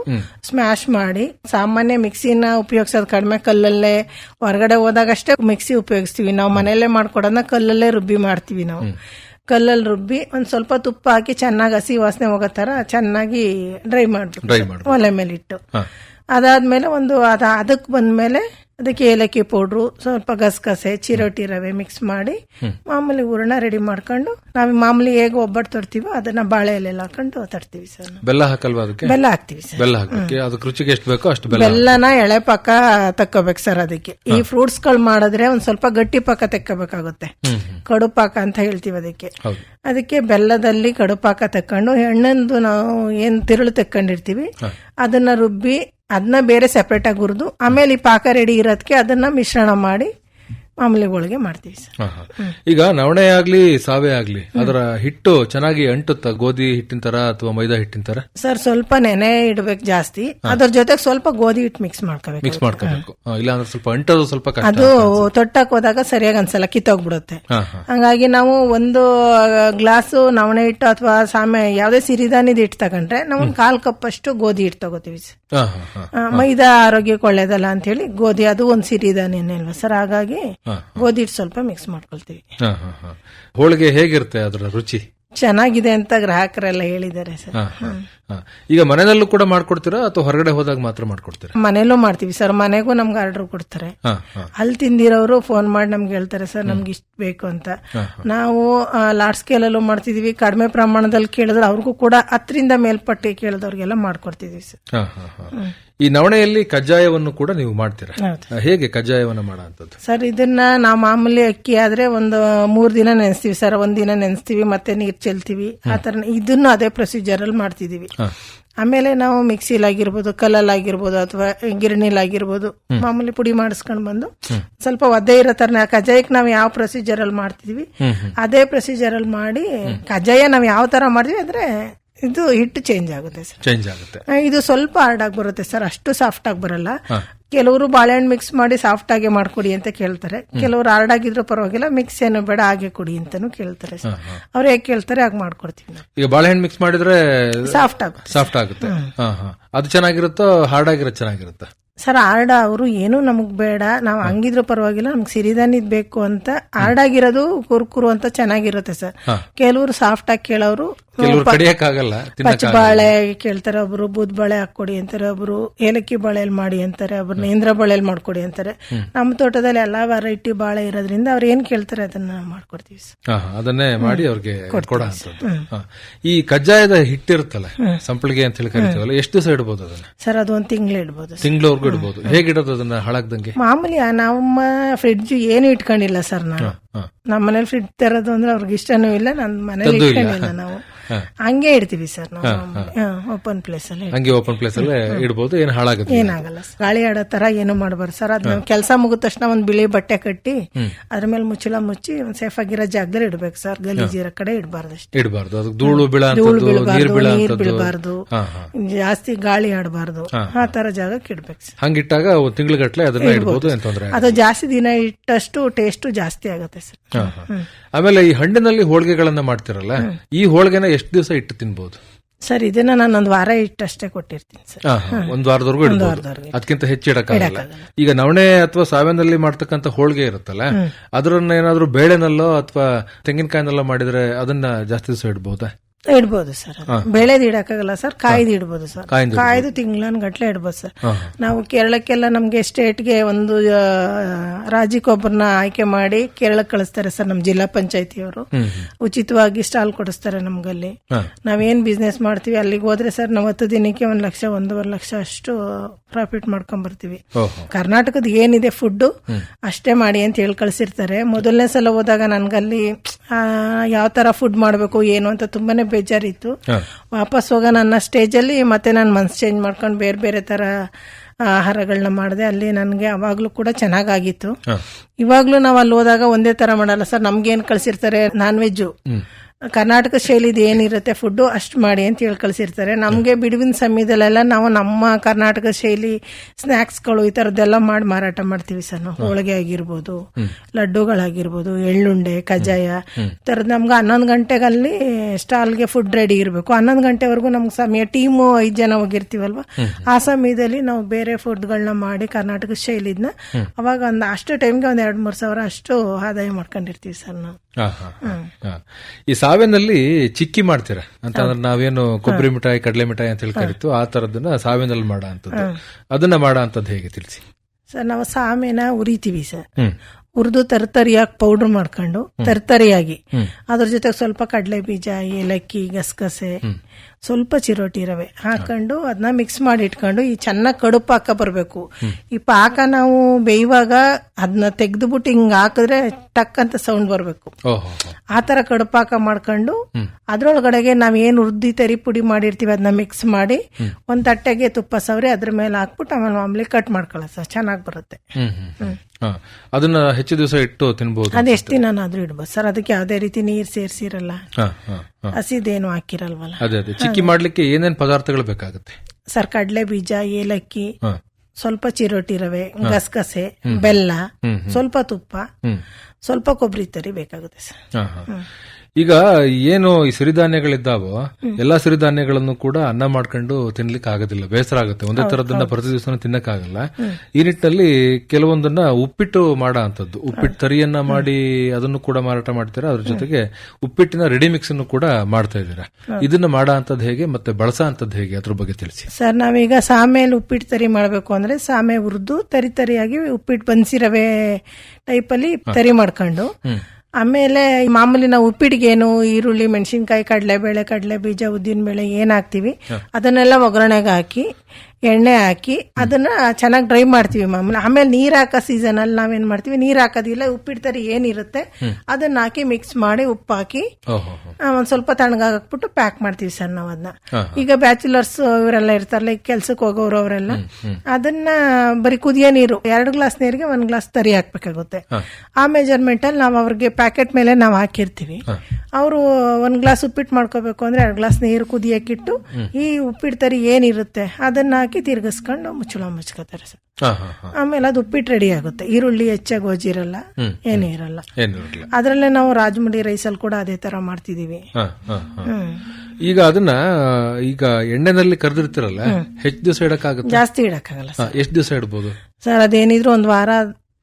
ಸ್ಮ್ಯಾಶ್ ಮಾಡಿ ಸಾಮಾನ್ಯ ಮಿಕ್ಸಿನ ಉಪಯೋಗಿಸೋದು ಕಡಿಮೆ ಕಲ್ಲಲ್ಲೇ. ಹೊರಗಡೆ ಹೋದಾಗಷ್ಟೇ ಮಿಕ್ಸಿ ಉಪಯೋಗಿಸ್ತೀವಿ. ನಾವು ಮನೆಯಲ್ಲೇ ಮಾಡ್ಕೊಡೋದನ್ನ ಕಲ್ಲಲ್ಲೇ ರುಬ್ಬಿ ಮಾಡ್ತೀವಿ ನಾವು. ಕಲ್ಲಲ್ಲಿ ರುಬ್ಬಿ ಒಂದ್ ಸ್ವಲ್ಪ ತುಪ್ಪ ಹಾಕಿ ಚೆನ್ನಾಗಿ ಹಸಿ ವಾಸನೆ ಹೋಗೋ ತರ ಚೆನ್ನಾಗಿ ಡ್ರೈ ಮಾಡ್ಬಿಟ್ಟು ಒಲೆ ಮೇಲೆ ಇಟ್ಟು. ಅದಾದ್ಮೇಲೆ ಒಂದು ಅದ ಅದಕ್ಕೆ ಬಂದ್ಮೇಲೆ ಅದಕ್ಕೆ ಏಲಕ್ಕಿ ಪೌಡ್ರು ಸ್ವಲ್ಪ ಗಸಗಸೆ ಚಿರೋಟಿ ರವೆ ಮಿಕ್ಸ್ ಮಾಡಿ ಮಾಮೂಲಿ ಹೂರಣ ರೆಡಿ ಮಾಡ್ಕೊಂಡು ನಾವು ಮಾಮೂಲಿ ಹೇಗೆ ಒಬ್ಬಟ್ಟು ತರ್ತೀವೋ ಅದನ್ನ ಬಾಳೆ ಎಲೆಲ್ಲ ಹಾಕೊಂಡು ತರ್ತೀವಿ ಸರ್ ಬೆಲ್ಲ ಹಾಕಲ್ವಾ ಅದಕ್ಕೆ? ಬೆಲ್ಲ ಹಾಕ್ತೀವಿ ಸರ್ ಬೆಲ್ಲ ಹಾಕಿ. ಅದು ರುಚಿಗೆ ಎಷ್ಟು ಬೇಕೋ ಅಷ್ಟು ಬೆಲ್ಲ ಬೆಲ್ಲನ ಎಳೆ ಪಾಕ ತಕ್ಕೋಬೇಕು ಸರ್ ಅದಕ್ಕೆ. ಈ ಫ್ರೂಟ್ಸ್ಗಳು ಮಾಡಿದ್ರೆ ಒಂದ್ ಸ್ವಲ್ಪ ಗಟ್ಟಿ ಪಾಕ ತೆಕ್ಕೋಬೇಕಾಗುತ್ತೆ. ಕಡುಪಾಕ ಕಡು ಪಾಕ ಅಂತ ಹೇಳ್ತೀವಿ ಅದಕ್ಕೆ. ಅದಕ್ಕೆ ಬೆಲ್ಲದಲ್ಲಿ ಕಡುಪಾಕ ತಕ್ಕೊಂಡು ಎಣ್ಣೆಂದು ನಾವು ಏನ್ ತಿರುಳು ತಕ್ಕೊಂಡಿರ್ತೀವಿ ಅದನ್ನ ರುಬ್ಬಿ ಅದನ್ನ ಬೇರೆ ಸೆಪರೇಟ್ ಆಗಿ ಹುರಿದು ಆಮೇಲೆ ಈ ಪಾಕ ರೆಡಿ ಇರೋದಕ್ಕೆ ಅದನ್ನ ಮಿಶ್ರಣ ಮಾಡಿ ಮಾಮೂಲಿ ಹೋಳಿಗೆ ಮಾಡ್ತೀವಿ ಸರ್. ಈಗ ನವಣೆ ಆಗ್ಲಿ ಸಾವೆ ಆಗ್ಲಿ ಅದರ ಹಿಟ್ಟು ಚೆನ್ನಾಗಿ ಅಂಟುತ್ತಾ ಗೋಧಿ ಹಿಟ್ಟಿನ ತರ ಅಥವಾ ಮೈದಾ ಹಿಟ್ಟಿನ ತರ? ಸರ್ ಸ್ವಲ್ಪ ನೆನೆ ಇಡ್ಬೇಕು ಜಾಸ್ತಿ. ಅದ್ರ ಜೊತೆಗೆ ಸ್ವಲ್ಪ ಗೋಧಿ ಹಿಟ್ಟು ಮಿಕ್ಸ್ ಮಾಡ್ಕೋಬೇಕು. ಮಿಕ್ಸ್ ಮಾಡ್ಕೋಬೇಕು. ಇಲ್ಲ ಅಂದ್ರೆ ಸ್ವಲ್ಪ ಅಂಟೋದು ಸ್ವಲ್ಪ ಅದು ತೊಟ್ಟಕ್ ಹೋದಾಗ ಸರಿಯಾಗಿ ಅನ್ಸಲ್ಲ ಕಿತ್ತೋಗ್ಬಿಡುತ್ತೆ. ಹಂಗಾಗಿ ನಾವು ಒಂದು ಗ್ಲಾಸು ನವಣೆ ಹಿಟ್ಟು ಅಥವಾ ಸಾಮೆ ಯಾವುದೇ ಸಿರಿಧಾನ್ಯದ ಹಿಟ್ಟು ತಗೊಂಡ್ರೆ ನಾವು ಒಂದು ಕಾಲ್ ಕಪ್ ಅಷ್ಟು ಗೋಧಿ ಹಿಟ್ಟು ತಗೋತೀವಿ ಮೈದಾ ಆರೋಗ್ಯಕ್ಕೆ ಒಳ್ಳೇದಲ್ಲ ಅಂತ ಹೇಳಿ ಗೋಧಿ ಅದು ಒಂದು ಸಿರಿಧಾನ್ಯನೇ ಅಲ್ವಾ ಸರ್? ಹಾಗಾಗಿ. ಗೋಧಿ ಹಿಟ್ಟು ಸ್ವಲ್ಪ ಮಿಕ್ಸ್ ಮಾಡ್ಕೊಳ್ತೀವಿ. ಹೋಳಿಗೆ ಹೇಗಿರುತ್ತೆ ಅದರ ರುಚಿ? ಚೆನ್ನಾಗಿದೆ ಅಂತ ಗ್ರಾಹಕರೆಲ್ಲ ಹೇಳಿದ್ದಾರೆ ಸರ್. ಈಗ ಮನೆಯಲ್ಲೂ ಕೂಡ ಮಾಡ್ಕೊಡ್ತೀರಾ ಅಥವಾ ಹೊರಗಡೆ ಹೋದಾಗ ಮಾತ್ರ ಮಾಡ್ಕೊಡ್ತೀರಾ? ಮನೆಯಲ್ಲೂ ಮಾಡ್ತೀವಿ ಸರ್. ಮನೆಗೂ ನಮ್ಗೆ ಆರ್ಡರ್ ಕೊಡ್ತಾರೆ. ಅಲ್ಲಿ ತಿಂದಿರೋರು ಫೋನ್ ಮಾಡಿ ನಮ್ಗೆ ಹೇಳ್ತಾರೆ ಸರ್ ನಮ್ಗೆ ಇಷ್ಟ ಬೇಕು ಅಂತ. ನಾವು ಲಾರ್ಜ್ ಸ್ಕೇಲ್ ಅಲ್ಲೂ ಮಾಡ್ತಿದೀವಿ. ಕಡಿಮೆ ಪ್ರಮಾಣದಲ್ಲಿ ಕೇಳಿದ್ರೆ ಅವ್ರಿಗೂ ಕೂಡ ಹತ್ತರಿಂದ ಮೇಲ್ಪಟ್ಟಿ ಕೇಳಿದವ್ರಿಗೆಲ್ಲ ಮಾಡ್ಕೊಡ್ತಿದೀವಿ ಸರ್. ಈ ನವಣೆಯಲ್ಲಿ ಕಜ್ಜಾಯವನ್ನು ಕೂಡ ನೀವು ಮಾಡ್ತೀರಾ? ಹೇಗೆ ಕಜ್ಜಾಯವನ್ನು ಮಾಡುವಂಥದ್ದು ಸರ್ ಇದನ್ನ ನಾವು ಮಾಮೂಲಿ ಅಕ್ಕಿ ಆದ್ರೆ ಒಂದು ಮೂರ್ ದಿನ ನೆನೆಸ್ತೀವಿ ಸರ್. ಒಂದ್ ದಿನ ನೆನೆಸ್ತೀವಿ ಮತ್ತೆ ನೀರ್ ಚೆಲ್ತೀವಿ. ಆ ತರ ಇದನ್ನು ಅದೇ ಪ್ರೊಸೀಜರ್ ಅಲ್ಲಿ ಮಾಡ್ತಿದೀವಿ. ಆಮೇಲೆ ನಾವು ಮಿಕ್ಸಿಲ್ ಆಗಿರ್ಬೋದು ಕಲ್ಲಲ್ ಆಗಿರ್ಬೋದು ಅಥವಾ ಗಿರಣಿಲ್ ಆಗಿರ್ಬೋದು ಮಾಮೂಲಿ ಪುಡಿ ಮಾಡಿಸ್ಕೊಂಡ್ ಬಂದು ಸ್ವಲ್ಪ ಒದ್ದೆ ಇರೋ ತರ ಕಜಾಯಕ್ ನಾವು ಯಾವ ಪ್ರೊಸೀಜರ್ ಅಲ್ಲಿ ಮಾಡ್ತಿದೀವಿ ಅದೇ ಪ್ರೊಸೀಜರ್ ಅಲ್ಲಿ ಮಾಡಿ ಕಜ್ಜಾಯ ನಾವು ಯಾವ ತರ ಮಾಡ್ತೀವಿ ಅಂದ್ರೆ ಇದು ಹಿಟ್ಟು ಚೇಂಜ್ ಆಗುತ್ತೆ ಸರ್. ಚೇಂಜ್ ಆಗುತ್ತೆ. ಇದು ಸ್ವಲ್ಪ ಹಾರ್ಡ್ ಆಗಿ ಬರುತ್ತೆ ಸರ್. ಅಷ್ಟು ಸಾಫ್ಟ್ ಆಗಿ ಬರಲ್ಲ. ಕೆಲವರು ಬಾಳೆಹಣ್ಣು ಮಿಕ್ಸ್ ಮಾಡಿ ಸಾಫ್ಟ್ ಆಗಿ ಮಾಡ್ಕೊಡಿ ಅಂತ ಕೇಳ್ತಾರೆ. ಕೆಲವರು ಹಾರ್ಡ್ ಆಗಿದ್ರು ಪರವಾಗಿಲ್ಲ ಮಿಕ್ಸ್ ಏನು ಬೇಡ ಹಾಗೆ ಕೊಡಿ ಅಂತಾನು ಕೇಳ್ತಾರೆ ಅವ್ರು ಹೇಗೆ ಕೇಳ್ತಾರೆ ಹಾಗೆ ಮಾಡ್ಕೊಡ್ತೀವಿ ಈಗ ಬಾಳೆಹಣ್ಣು ಮಿಕ್ಸ್ ಮಾಡಿದ್ರೆ ಸಾಫ್ಟ್ ಆಗುತ್ತೆ ಸಾಫ್ಟ್ ಆಗುತ್ತೆ. ಅದು ಚೆನ್ನಾಗಿರುತ್ತೋ ಹಾರ್ಡ್ ಆಗಿರೋ ಚೆನ್ನಾಗಿರುತ್ತೆ? ಸರ್ ಆರ್ಡ ಅವರು ಏನು ನಮಗ್ ಬೇಡ. ನಾವು ಹಂಗಿದ್ರು ಪರವಾಗಿಲ್ಲ ನಮ್ಗೆ ಸಿರಿಧಾನ್ಯದ್ ಬೇಕು ಅಂತ. ಹಾರ್ಡ್ ಆಗಿರೋದು ಕುರ್ಕುರು ಅಂತ ಚೆನ್ನಾಗಿರುತ್ತೆ ಸರ್. ಕೆಲವರು ಸಾಫ್ಟ್ ಆಗಿ ಕೇಳೋರು ಕೆಲವ್ರು ಕಡಿಯಕ್ಕಾಗಲ್ಲ ಬಾಳೆ ಕೇಳ್ತಾರೆ ಒಬ್ರು ಬೂದ್ ಬಾಳೆ ಹಾಕೊಡಿ ಅಂತಾರೆ ಒಬ್ರು ಏಲಕ್ಕಿ ಬಾಳೆಲ್ ಮಾಡಿ ಅಂತಾರೆ ಒಬ್ರು ನೇಂದ್ರ ಬಾಳೆಲ್ ಮಾಡ್ಕೊಡಿ ಅಂತಾರೆ. ನಮ್ಮ ತೋಟದಲ್ಲಿ ಎಲ್ಲಾ ವೆರೈಟಿ ಬಾಳೆ ಇರೋದ್ರಿಂದ ಅವ್ರು ಏನ್ ಕೇಳ್ತಾರೆ ಅದನ್ನ ಮಾಡ್ಕೊಡ್ತೀವಿ ಅದನ್ನೇ ಮಾಡಿ ಅವ್ರಿಗೆ ಕೊಡ ಈ ಕಜ್ಜಾಯದ ಹಿಟ್ಟಿರುತ್ತಲ್ಲ ಸಂಪಳಿಗೆ ಅಂತ ಹೇಳಿ ಕರಿತೀವಲ್ಲ ಎಷ್ಟು ದಿವಸ ಇಡಬಹುದು ಅದನ್ನ? ಸರ್ ಅದು ಒಂದ್ ತಿಂಗಳು ಇಡಬಹುದು ತಿಂಗಳವರೆಗೂ ಇಡಬಹುದು ಹೇಗಿಡೋದು ಅದನ್ನ ಹಾಳಾಗ್ದಂಗೆ? ಮಾಮೂಲಿ ನಮ್ಮ ಫ್ರಿಡ್ಜ್ ಏನು ಇಟ್ಕೊಂಡಿಲ್ಲ ಸರ್ ನಾನು. ನಮ್ಮ ಮನೇಲಿ ಫ್ರಿಡ್ಜ್ ತರೋದು ಅಂದ್ರೆ ಅವ್ರಿಗೆ ಇಷ್ಟನೂ ಇಲ್ಲ ನನ್ನ ಮನೇಲಿ ಇಲ್ಲ. ನಾವು. ಹಂಗೆ ಇಡ್ತೀವಿ ಸರ್ ನಾವು. ಓಪನ್ ಪ್ಲೇಸ್ ಅಲ್ಲಿ ಹಂಗೆ ಓಪನ್ ಪ್ಲೇಸ್ ಅಲ್ಲಿ ಇಡಬಹುದು ಏನು ಹಾಳಾಗುತ್ತೆ ಏನಾಗಲ್ಲ ಗಾಳಿ ಆಡೋ ತರ ಏನು ಮಾಡಬಾರ್ದು ಸರ್ ಅದ್ ಕೆಲಸ ಮುಗಿದ ತಕ್ಷಣ ಒಂದ್ ಬಿಳಿ ಬಟ್ಟೆ ಕಟ್ಟಿ ಅದ್ರ ಮೇಲೆ ಮುಚ್ಚಳ ಮುಚ್ಚಿ ಒಂದ್ ಸೇಫ್ ಆಗಿರೋ ಜಾಗದಲ್ಲಿ ಇಡ್ಬೇಕು ಸರ್ ಗಲೀಜಿರೋ ಕಡೆ ಇಡಬಾರ್ದು ಅಷ್ಟೇ. ಇಡಬಾರ್ದು. ಅದಕ್ಕೆ ಧೂಳು ಬೀಳ ಧೂಳು ನೀರ್ ಬೀಳಬಾರ್ದು. ಜಾಸ್ತಿ ಗಾಳಿ ಆಡಬಾರ್ದು. ಆ ತರ ಜಾಗಕ್ಕೆ ಇಡ್ಬೇಕು ಸರ್ ಹಂಗಿಟ್ಟಾಗ ತಿಂಗಳಗಟ್ಲೆ ಅದನ್ನ ಇಡಬಹುದು ಅದು ಜಾಸ್ತಿ ದಿನ ಇಟ್ಟಷ್ಟು ಟೇಸ್ಟ್ ಜಾಸ್ತಿ ಆಗುತ್ತೆ ಸರ್ ಹಾ, ಹಾ. ಆಮೇಲೆ ಈ ಹಣ್ಣಿನಲ್ಲಿ ಹೋಳಿಗೆಗಳನ್ನ ಮಾಡ್ತಿರಲ್ಲ ಈ ಹೋಳಿಗೆನ ಎಷ್ಟು ದಿವಸ ಇಟ್ಟು ತಿನ್ಬಹುದು ಸರ್ ಇದನ್ನ ನಾನು ಒಂದ್ ವಾರ ಇಟ್ಟಷ್ಟೇ ಕೊಟ್ಟಿರ್ತೀನಿ ಸರ್. ಒಂದ್ ವಾರದವರೆಗೂ ಅದಕ್ಕಿಂತ ಹೆಚ್ಚು ಇಡಕ್ಕಾಗಲ್ಲ. ಈಗ ನವಣೆ ಅಥವಾ ಸಾವೆನಲ್ಲಿ ಮಾಡ್ತಕ್ಕಂತ ಹೋಳಿಗೆ ಇರುತ್ತಲ್ಲ ಅದರನ್ನ ಏನಾದ್ರೂ ಬೇಳೆನಲ್ಲೋ ಅಥವಾ ತೆಂಗಿನಕಾಯಿನಲ್ಲೋ ಮಾಡಿದ್ರೆ ಅದನ್ನ ಜಾಸ್ತಿ ದಿವಸ ಇಡ್ಬೋದಾ? ಇಡ್ಬೋದು ಸರ್ ಬೆಳೆದು ಇಡಕ್ಕಾಗಲ್ಲ ಸರ್ ಕಾಯ್ದು ಇಡ್ಬೋದು ಸರ್. ಕಾಯ್ದು ತಿಂಗ್ಳನ್ ಗಟ್ಲೆ ಇಡ್ಬೋದು ಸರ್. ನಾವು ಕೇರಳಕ್ಕೆಲ್ಲ ನಮ್ಗೆ ಸ್ಟೇಟ್ಗೆ ಒಂದು ರಾಜಿಕೊಬ್ಬರನ್ನ ರಾಜ್ಯಕ್ಕೊಬ್ಬರನ್ನ ಆಯ್ಕೆ ಮಾಡಿ ಕೇರಳಕ್ಕೆ ಕಳಿಸ್ತಾರೆ ಸರ್ ನಮ್ಮ ಜಿಲ್ಲಾ ಪಂಚಾಯತಿಯವರು. ಉಚಿತವಾಗಿ ಸ್ಟಾಲ್ ಕೊಡಿಸ್ತಾರೆ ನಮ್ಗಲ್ಲಿ. ನಾವೇನ್ ಬಿಸ್ನೆಸ್ ಮಾಡ್ತೀವಿ ಅಲ್ಲಿಗೆ ಹೋದ್ರೆ ಸರ್ ನಾವು ಹತ್ತು ದಿನಕ್ಕೆ ಒಂದ್ ಲಕ್ಷ ಒಂದೂವರೆ ಲಕ್ಷ ಅಷ್ಟು ಪ್ರಾಫಿಟ್ ಮಾಡ್ಕೊಂಡ್ ಬರ್ತೀವಿ ಕರ್ನಾಟಕದ ಏನಿದೆ ಫುಡ್ ಅಷ್ಟೇ ಮಾಡಿ ಅಂತ ಹೇಳಿ ಕಳಿಸಿರ್ತಾರೆ. ಮೊದಲನೇ ಸಲ ಹೋದಾಗ ನನ್ಗಲ್ಲಿ ಯಾವ ತರ ಫುಡ್ ಮಾಡಬೇಕು ಏನು ಅಂತ ತುಂಬಾನೇ ಬೇಜಾರಿತ್ತು. ವಾಪಸ್ ಹೋಗೋಣ ನನ್ನ ಸ್ಟೇಜಲ್ಲಿ ಮತ್ತೆ ನಾನು ಮನ್ಸು ಚೇಂಜ್ ಮಾಡ್ಕೊಂಡು ಬೇರೆ ಬೇರೆ ತರ ಆಹಾರಗಳನ್ನ ಮಾಡಿದೆ. ಅಲ್ಲಿ ನನಗೆ ಅವಾಗಲೂ ಕೂಡ ಚೆನ್ನಾಗಾಗಿತ್ತು. ಇವಾಗಲೂ ನಾವು ಅಲ್ಲಿ ಹೋದಾಗ ಒಂದೇ ತರ ಮಾಡಲ್ಲ. ಸರ್ ನಮ್ಗೇನು ಕಳ್ಸಿರ್ತಾರೆ? Non veg. ಕರ್ನಾಟಕ ಶೈಲಿದು ಏನಿರುತ್ತೆ ಫುಡ್ ಅಷ್ಟು ಮಾಡಿ ಅಂತ ಹೇಳಿ ಕಳ್ಸಿರ್ತಾರೆ. ನಮಗೆ ಬಿಡುವಿನ ಸಮಯದಲ್ಲೆಲ್ಲ ನಾವು ನಮ್ಮ ಕರ್ನಾಟಕ ಶೈಲಿ ಸ್ನ್ಯಾಕ್ಸ್ಗಳು ಈ ಥರದ್ದೆಲ್ಲ ಮಾಡಿ ಮಾರಾಟ ಮಾಡ್ತೀವಿ ಸರ್ ನಾವು. ಹೋಳಿಗೆ ಆಗಿರ್ಬೋದು ಲಡ್ಡುಗಳಾಗಿರ್ಬೋದು ಎಳ್ಳುಂಡೆ ಕಜಾಯ ಈ ಥರದ್ದು ನಮ್ಗೆ ಹನ್ನೊಂದು ಗಂಟೆಗಲ್ಲಿ ಸ್ಟಾಲ್ಗೆ ಫುಡ್ ರೆಡಿ ಇರಬೇಕು. ಹನ್ನೊಂದು ಗಂಟೆವರೆಗೂ ನಮ್ಗೆ ಸಮಯ ಟೀಮು ಐದು ಜನ ಹೋಗಿರ್ತೀವಲ್ವ? ಆ ಸಮಯದಲ್ಲಿ ನಾವು ಬೇರೆ ಫುಡ್ಗಳನ್ನ ಮಾಡಿ ಕರ್ನಾಟಕ ಶೈಲಿದನ್ನ ಅವಾಗ ಒಂದು ಅಷ್ಟು ಟೈಮ್ಗೆ ಒಂದು ಎರಡು ಮೂರು ಸಾವಿರ ಅಷ್ಟು ಆದಾಯ ಮಾಡ್ಕೊಂಡಿರ್ತೀವಿ ಸರ್ ನಾವು. ಈ ಸಾವಿನಲ್ಲಿ ಚಿಕ್ಕಿ ಮಾಡ್ತೀರಾ? ಅಂತ ಅಂದ್ರೆ ನಾವೇನು ಕೊಬ್ಬರಿ ಮಿಠಾಯಿ ಕಡಲೆ ಮಿಠಾಯಿ ಅಂತ ಹೇಳಿ ಕರಿತು ಆ ತರದನ್ನ ಸಾವಿನಲ್ಲಿ ಮಾಡೋ ಅಂತದ್ದು. ಅದನ್ನ ಮಾಡೋ ಅಂತದ್ದು ಹೇಗೆ ತಿಳಿಸಿ? ಸರ್ ನಾವು ಸಾಮೆನ ಉರಿತೀವಿ ಸರ್. ಹುರಿದು ತರ್ತರಿಯಾಗಿ ಪೌಡರ್ ಮಾಡ್ಕೊಂಡು ತರತರಿಯಾಗಿ. ಅದ್ರ ಜೊತೆಗೆ ಸ್ವಲ್ಪ ಕಡಲೆ ಬೀಜ ಏಲಕ್ಕಿ ಗಸಗಸೆ ಸ್ವಲ್ಪ ಚಿರೋಟಿ ರವೆ ಹಾಕೊಂಡು ಅದನ್ನ ಮಿಕ್ಸ್ ಮಾಡಿ ಇಟ್ಕೊಂಡು ಈ ಚೆನ್ನಾಗಿ ಕಡುಪು ಹಾಕ ಬರಬೇಕು. ಈ ಪಾಕ ನಾವು ಬೇಯುವಾಗ ಅದನ್ನ ತೆಗೆದುಬಿಟ್ಟು ಹಿಂಗ್ ಹಾಕಿದ್ರೆ ಟಕ್ ಅಂತ ಸೌಂಡ್ ಬರಬೇಕು. ಆ ತರ ಕಡುಪಾಕ ಮಾಡ್ಕೊಂಡು ಅದ್ರೊಳಗಡೆಗೆ ನಾವು ಏನು ಉರ್ದಿ ತರಿ ಪುಡಿ ಮಾಡಿರ್ತೀವಿ ಅದನ್ನ ಮಿಕ್ಸ್ ಮಾಡಿ ಒಂದ್ ತಟ್ಟೆಗೆ ತುಪ್ಪ ಸವರಿ ಅದ್ರ ಮೇಲೆ ಹಾಕ್ಬಿಟ್ಟು ಆಮೇಲೆ ಮಾಮೂಲಿ ಕಟ್ ಮಾಡ್ಕೊಳ್ಳೋ ಸರ್ ಚೆನ್ನಾಗಿ ಬರುತ್ತೆ. ಅದನ್ನ ಹೆಚ್ಚು ದಿವಸ ಇಟ್ಟು ತಿನ್ಬಹುದು ಅದೆಷ್ಟು ದಿನ ಆದ್ರೂ ಇಡ್ಬೋದು. ಸರ್ ಅದಕ್ಕೆ ಯಾವುದೇ ರೀತಿ ನೀರು ಸೇರ್ಸಿರಲ್ಲ. ಹಸಿದೇನು ಹಾಕಿರಲ್ವಲ್ಲ. ಅದೇ ಚಿಕ್ಕಿ ಮಾಡ್ಲಿಕ್ಕೆ ಏನೇನ್ ಪದಾರ್ಥಗಳು ಬೇಕಾಗುತ್ತೆ? ಸರ್ ಕಡಲೆ ಬೀಜ ಏಲಕ್ಕಿ ಸ್ವಲ್ಪ ಚಿರೋಟಿ ರವೆ ಗಸಗಸೆ ಬೆಲ್ಲ ಸ್ವಲ್ಪ ತುಪ್ಪ ಸ್ವಲ್ಪ ಕೊಬ್ಬರಿ ತರಿ ಬೇಕಾಗುತ್ತೆ ಸರ್. ಈಗ ಏನು ಈ ಸಿರಿಧಾನ್ಯಗಳಿದ್ದಾವೋ ಎಲ್ಲಾ ಸಿರಿಧಾನ್ಯಗಳನ್ನು ಕೂಡ ಅನ್ನ ಮಾಡ್ಕೊಂಡು ತಿನ್ಲಿಕ್ಕೆ ಆಗೋದಿಲ್ಲ ಬೇಸರ ಆಗುತ್ತೆ. ಒಂದೇ ತರದನ್ನ ಪ್ರತಿ ದಿವಸ ತಿನ್ನಕ್ಕಾಗಲ್ಲ. ಈ ನಿಟ್ಟಿನಲ್ಲಿ ಕೆಲವೊಂದನ್ನ ಉಪ್ಪಿಟ್ಟು ಮಾಡೋ ಅಂತದ್ದು ಉಪ್ಪಿಟ್ಟು ತರಿಯನ್ನ ಮಾಡಿ ಅದನ್ನು ಕೂಡ ಮಾರಾಟ ಮಾಡ್ತೀರಾ? ಅದ್ರ ಜೊತೆಗೆ ಉಪ್ಪಿಟ್ಟಿನ ರೆಡಿ ಮಿಕ್ಸ್ ಅನ್ನು ಕೂಡ ಮಾಡ್ತಾ ಇದ್ದೀರಾ? ಇದನ್ನ ಮಾಡೋ ಅಂತದ್ದು ಹೇಗೆ ಮತ್ತೆ ಬಳಸೋ ಅಂತದ್ದು ಹೇಗೆ? ಅದ್ರ ಬಗ್ಗೆ ತಿಳಿಸಿ. ಸರ್ ನಾವೀಗ ಸಾಮೇಲೆ ಉಪ್ಪಿಟ್ಟು ತರಿ ಮಾಡಬೇಕು ಅಂದ್ರೆ ಸಾಮೆ ಹುರಿದು ತರಿ ತರಿಯಾಗಿ ಉಪ್ಪಿಟ್ಟು ಬನ್ಸಿ ರವೆ ಟೈಪಲ್ಲಿ ತರಿ ಮಾಡ್ಕೊಂಡು ಆಮೇಲೆ ಈ ಮಾಮೂಲಿ ನಾವು ಉಪ್ಪಿಟ್ಟಿಗೆ ಏನು ಈರುಳ್ಳಿ ಮೆಣಸಿನ್ಕಾಯಿ ಕಡಲೆಬೇಳೆ ಕಡಲೆ ಬೀಜ ಉದ್ದಿನ ಬೇಳೆ ಏನ್ ಹಾಕ್ತಿವಿ ಅದನ್ನೆಲ್ಲ ಒಗ್ಗರಣೆಗೆ ಹಾಕಿ ಎಣ್ಣೆ ಹಾಕಿ ಅದನ್ನ ಚೆನ್ನಾಗಿ ಡ್ರೈ ಮಾಡ್ತೀವಿ ಮಾಮೂಲಿ. ಆಮೇಲೆ ನೀರ್ ಹಾಕೋ ಸೀಸನ್ ಅಲ್ಲಿ ನಾವೇನ್ ಮಾಡ್ತೀವಿ? ನೀರ್ ಹಾಕೋದಿಲ್ಲ ಉಪ್ಪಿಟ್ಟು ತರಿ ಏನಿರುತ್ತೆ ಅದನ್ನ ಹಾಕಿ ಮಿಕ್ಸ್ ಮಾಡಿ ಉಪ್ಪು ಹಾಕಿ ಒಂದ್ ಸ್ವಲ್ಪ ತಣ್ಣಗಾಕ್ಬಿಟ್ಟು ಪ್ಯಾಕ್ ಮಾಡ್ತೀವಿ ಸರ್ ನಾವ್ ಅದನ್ನ ಈಗ ಬ್ಯಾಚುಲರ್ಸ್ ಇವರೆಲ್ಲ ಇರ್ತಾರಲ್ಲ ಈಗ ಕೆಲ್ಸಕ್ಕೆ ಹೋಗೋರು ಅವರೆಲ್ಲ ಅದನ್ನ ಬರೀ ಕುದಿಯೋ ನೀರು ಎರಡು ಗ್ಲಾಸ್ ನೀರಿಗೆ ಒಂದ್ ಗ್ಲಾಸ್ ತರಿ ಹಾಕ್ಬೇಕಾಗುತ್ತೆ. ಆ ಮೆಜರ್ಮೆಂಟ್ ಅಲ್ಲಿ ನಾವು ಅವ್ರಿಗೆ ಪ್ಯಾಕೆಟ್ ಮೇಲೆ ನಾವು ಹಾಕಿರ್ತೀವಿ. ಅವರು ಒಂದ್ ಗ್ಲಾಸ್ ಉಪ್ಪಿಟ್ಟು ಮಾಡ್ಕೋಬೇಕು ಅಂದ್ರೆ ಎರಡು ಗ್ಲಾಸ್ ನೀರು ಕುದಿಯಕ್ಕಿಟ್ಟು ಈ ಉಪ್ಪಿಟ್ಟು ತರಿ ಏನಿರುತ್ತೆ ಅದನ್ನ ಹಾಕಿ ತಿರ್ಗಿಸ್ಕೊಂಡು ಮುಚ್ಚಳ ಮುಚ್ಕೋತಾರೆ ಸರ್ ಆಮೇಲೆ ಅದು ಉಪ್ಪಿಟ್ಟು ರೆಡಿ ಆಗುತ್ತೆ. ಈರುಳ್ಳಿ ಹೆಚ್ಚಾಗಿ ಏನೂ ಇರಲ್ಲ. ಏನು ಇರ್ಲಿಲ್ಲ ಅದ್ರಲ್ಲೇ ನಾವು ರಾಜಮುಡಿ ರೈಸಲ್ಲಿ ಕೂಡ ಅದೇ ತರ ಮಾಡ್ತಿದೀವಿ. ಈಗ ಅದನ್ನ ಈಗ ಎಣ್ಣೆನಲ್ಲಿ ಕರೆದಿರ್ತಿರಲ್ಲ ಹೆಚ್ಚು ದಿವಸ ಇಡಕ್ಕಾಗುತ್ತೆ? ಜಾಸ್ತಿ ಇಡಕ್ಕಾಗಲ್ಲ ಎಷ್ಟು ದಿವಸ ಇಡ್ಬೋದು? ಸರ್ ಅದೇನಿದ್ರು ಒಂದ್ ವಾರ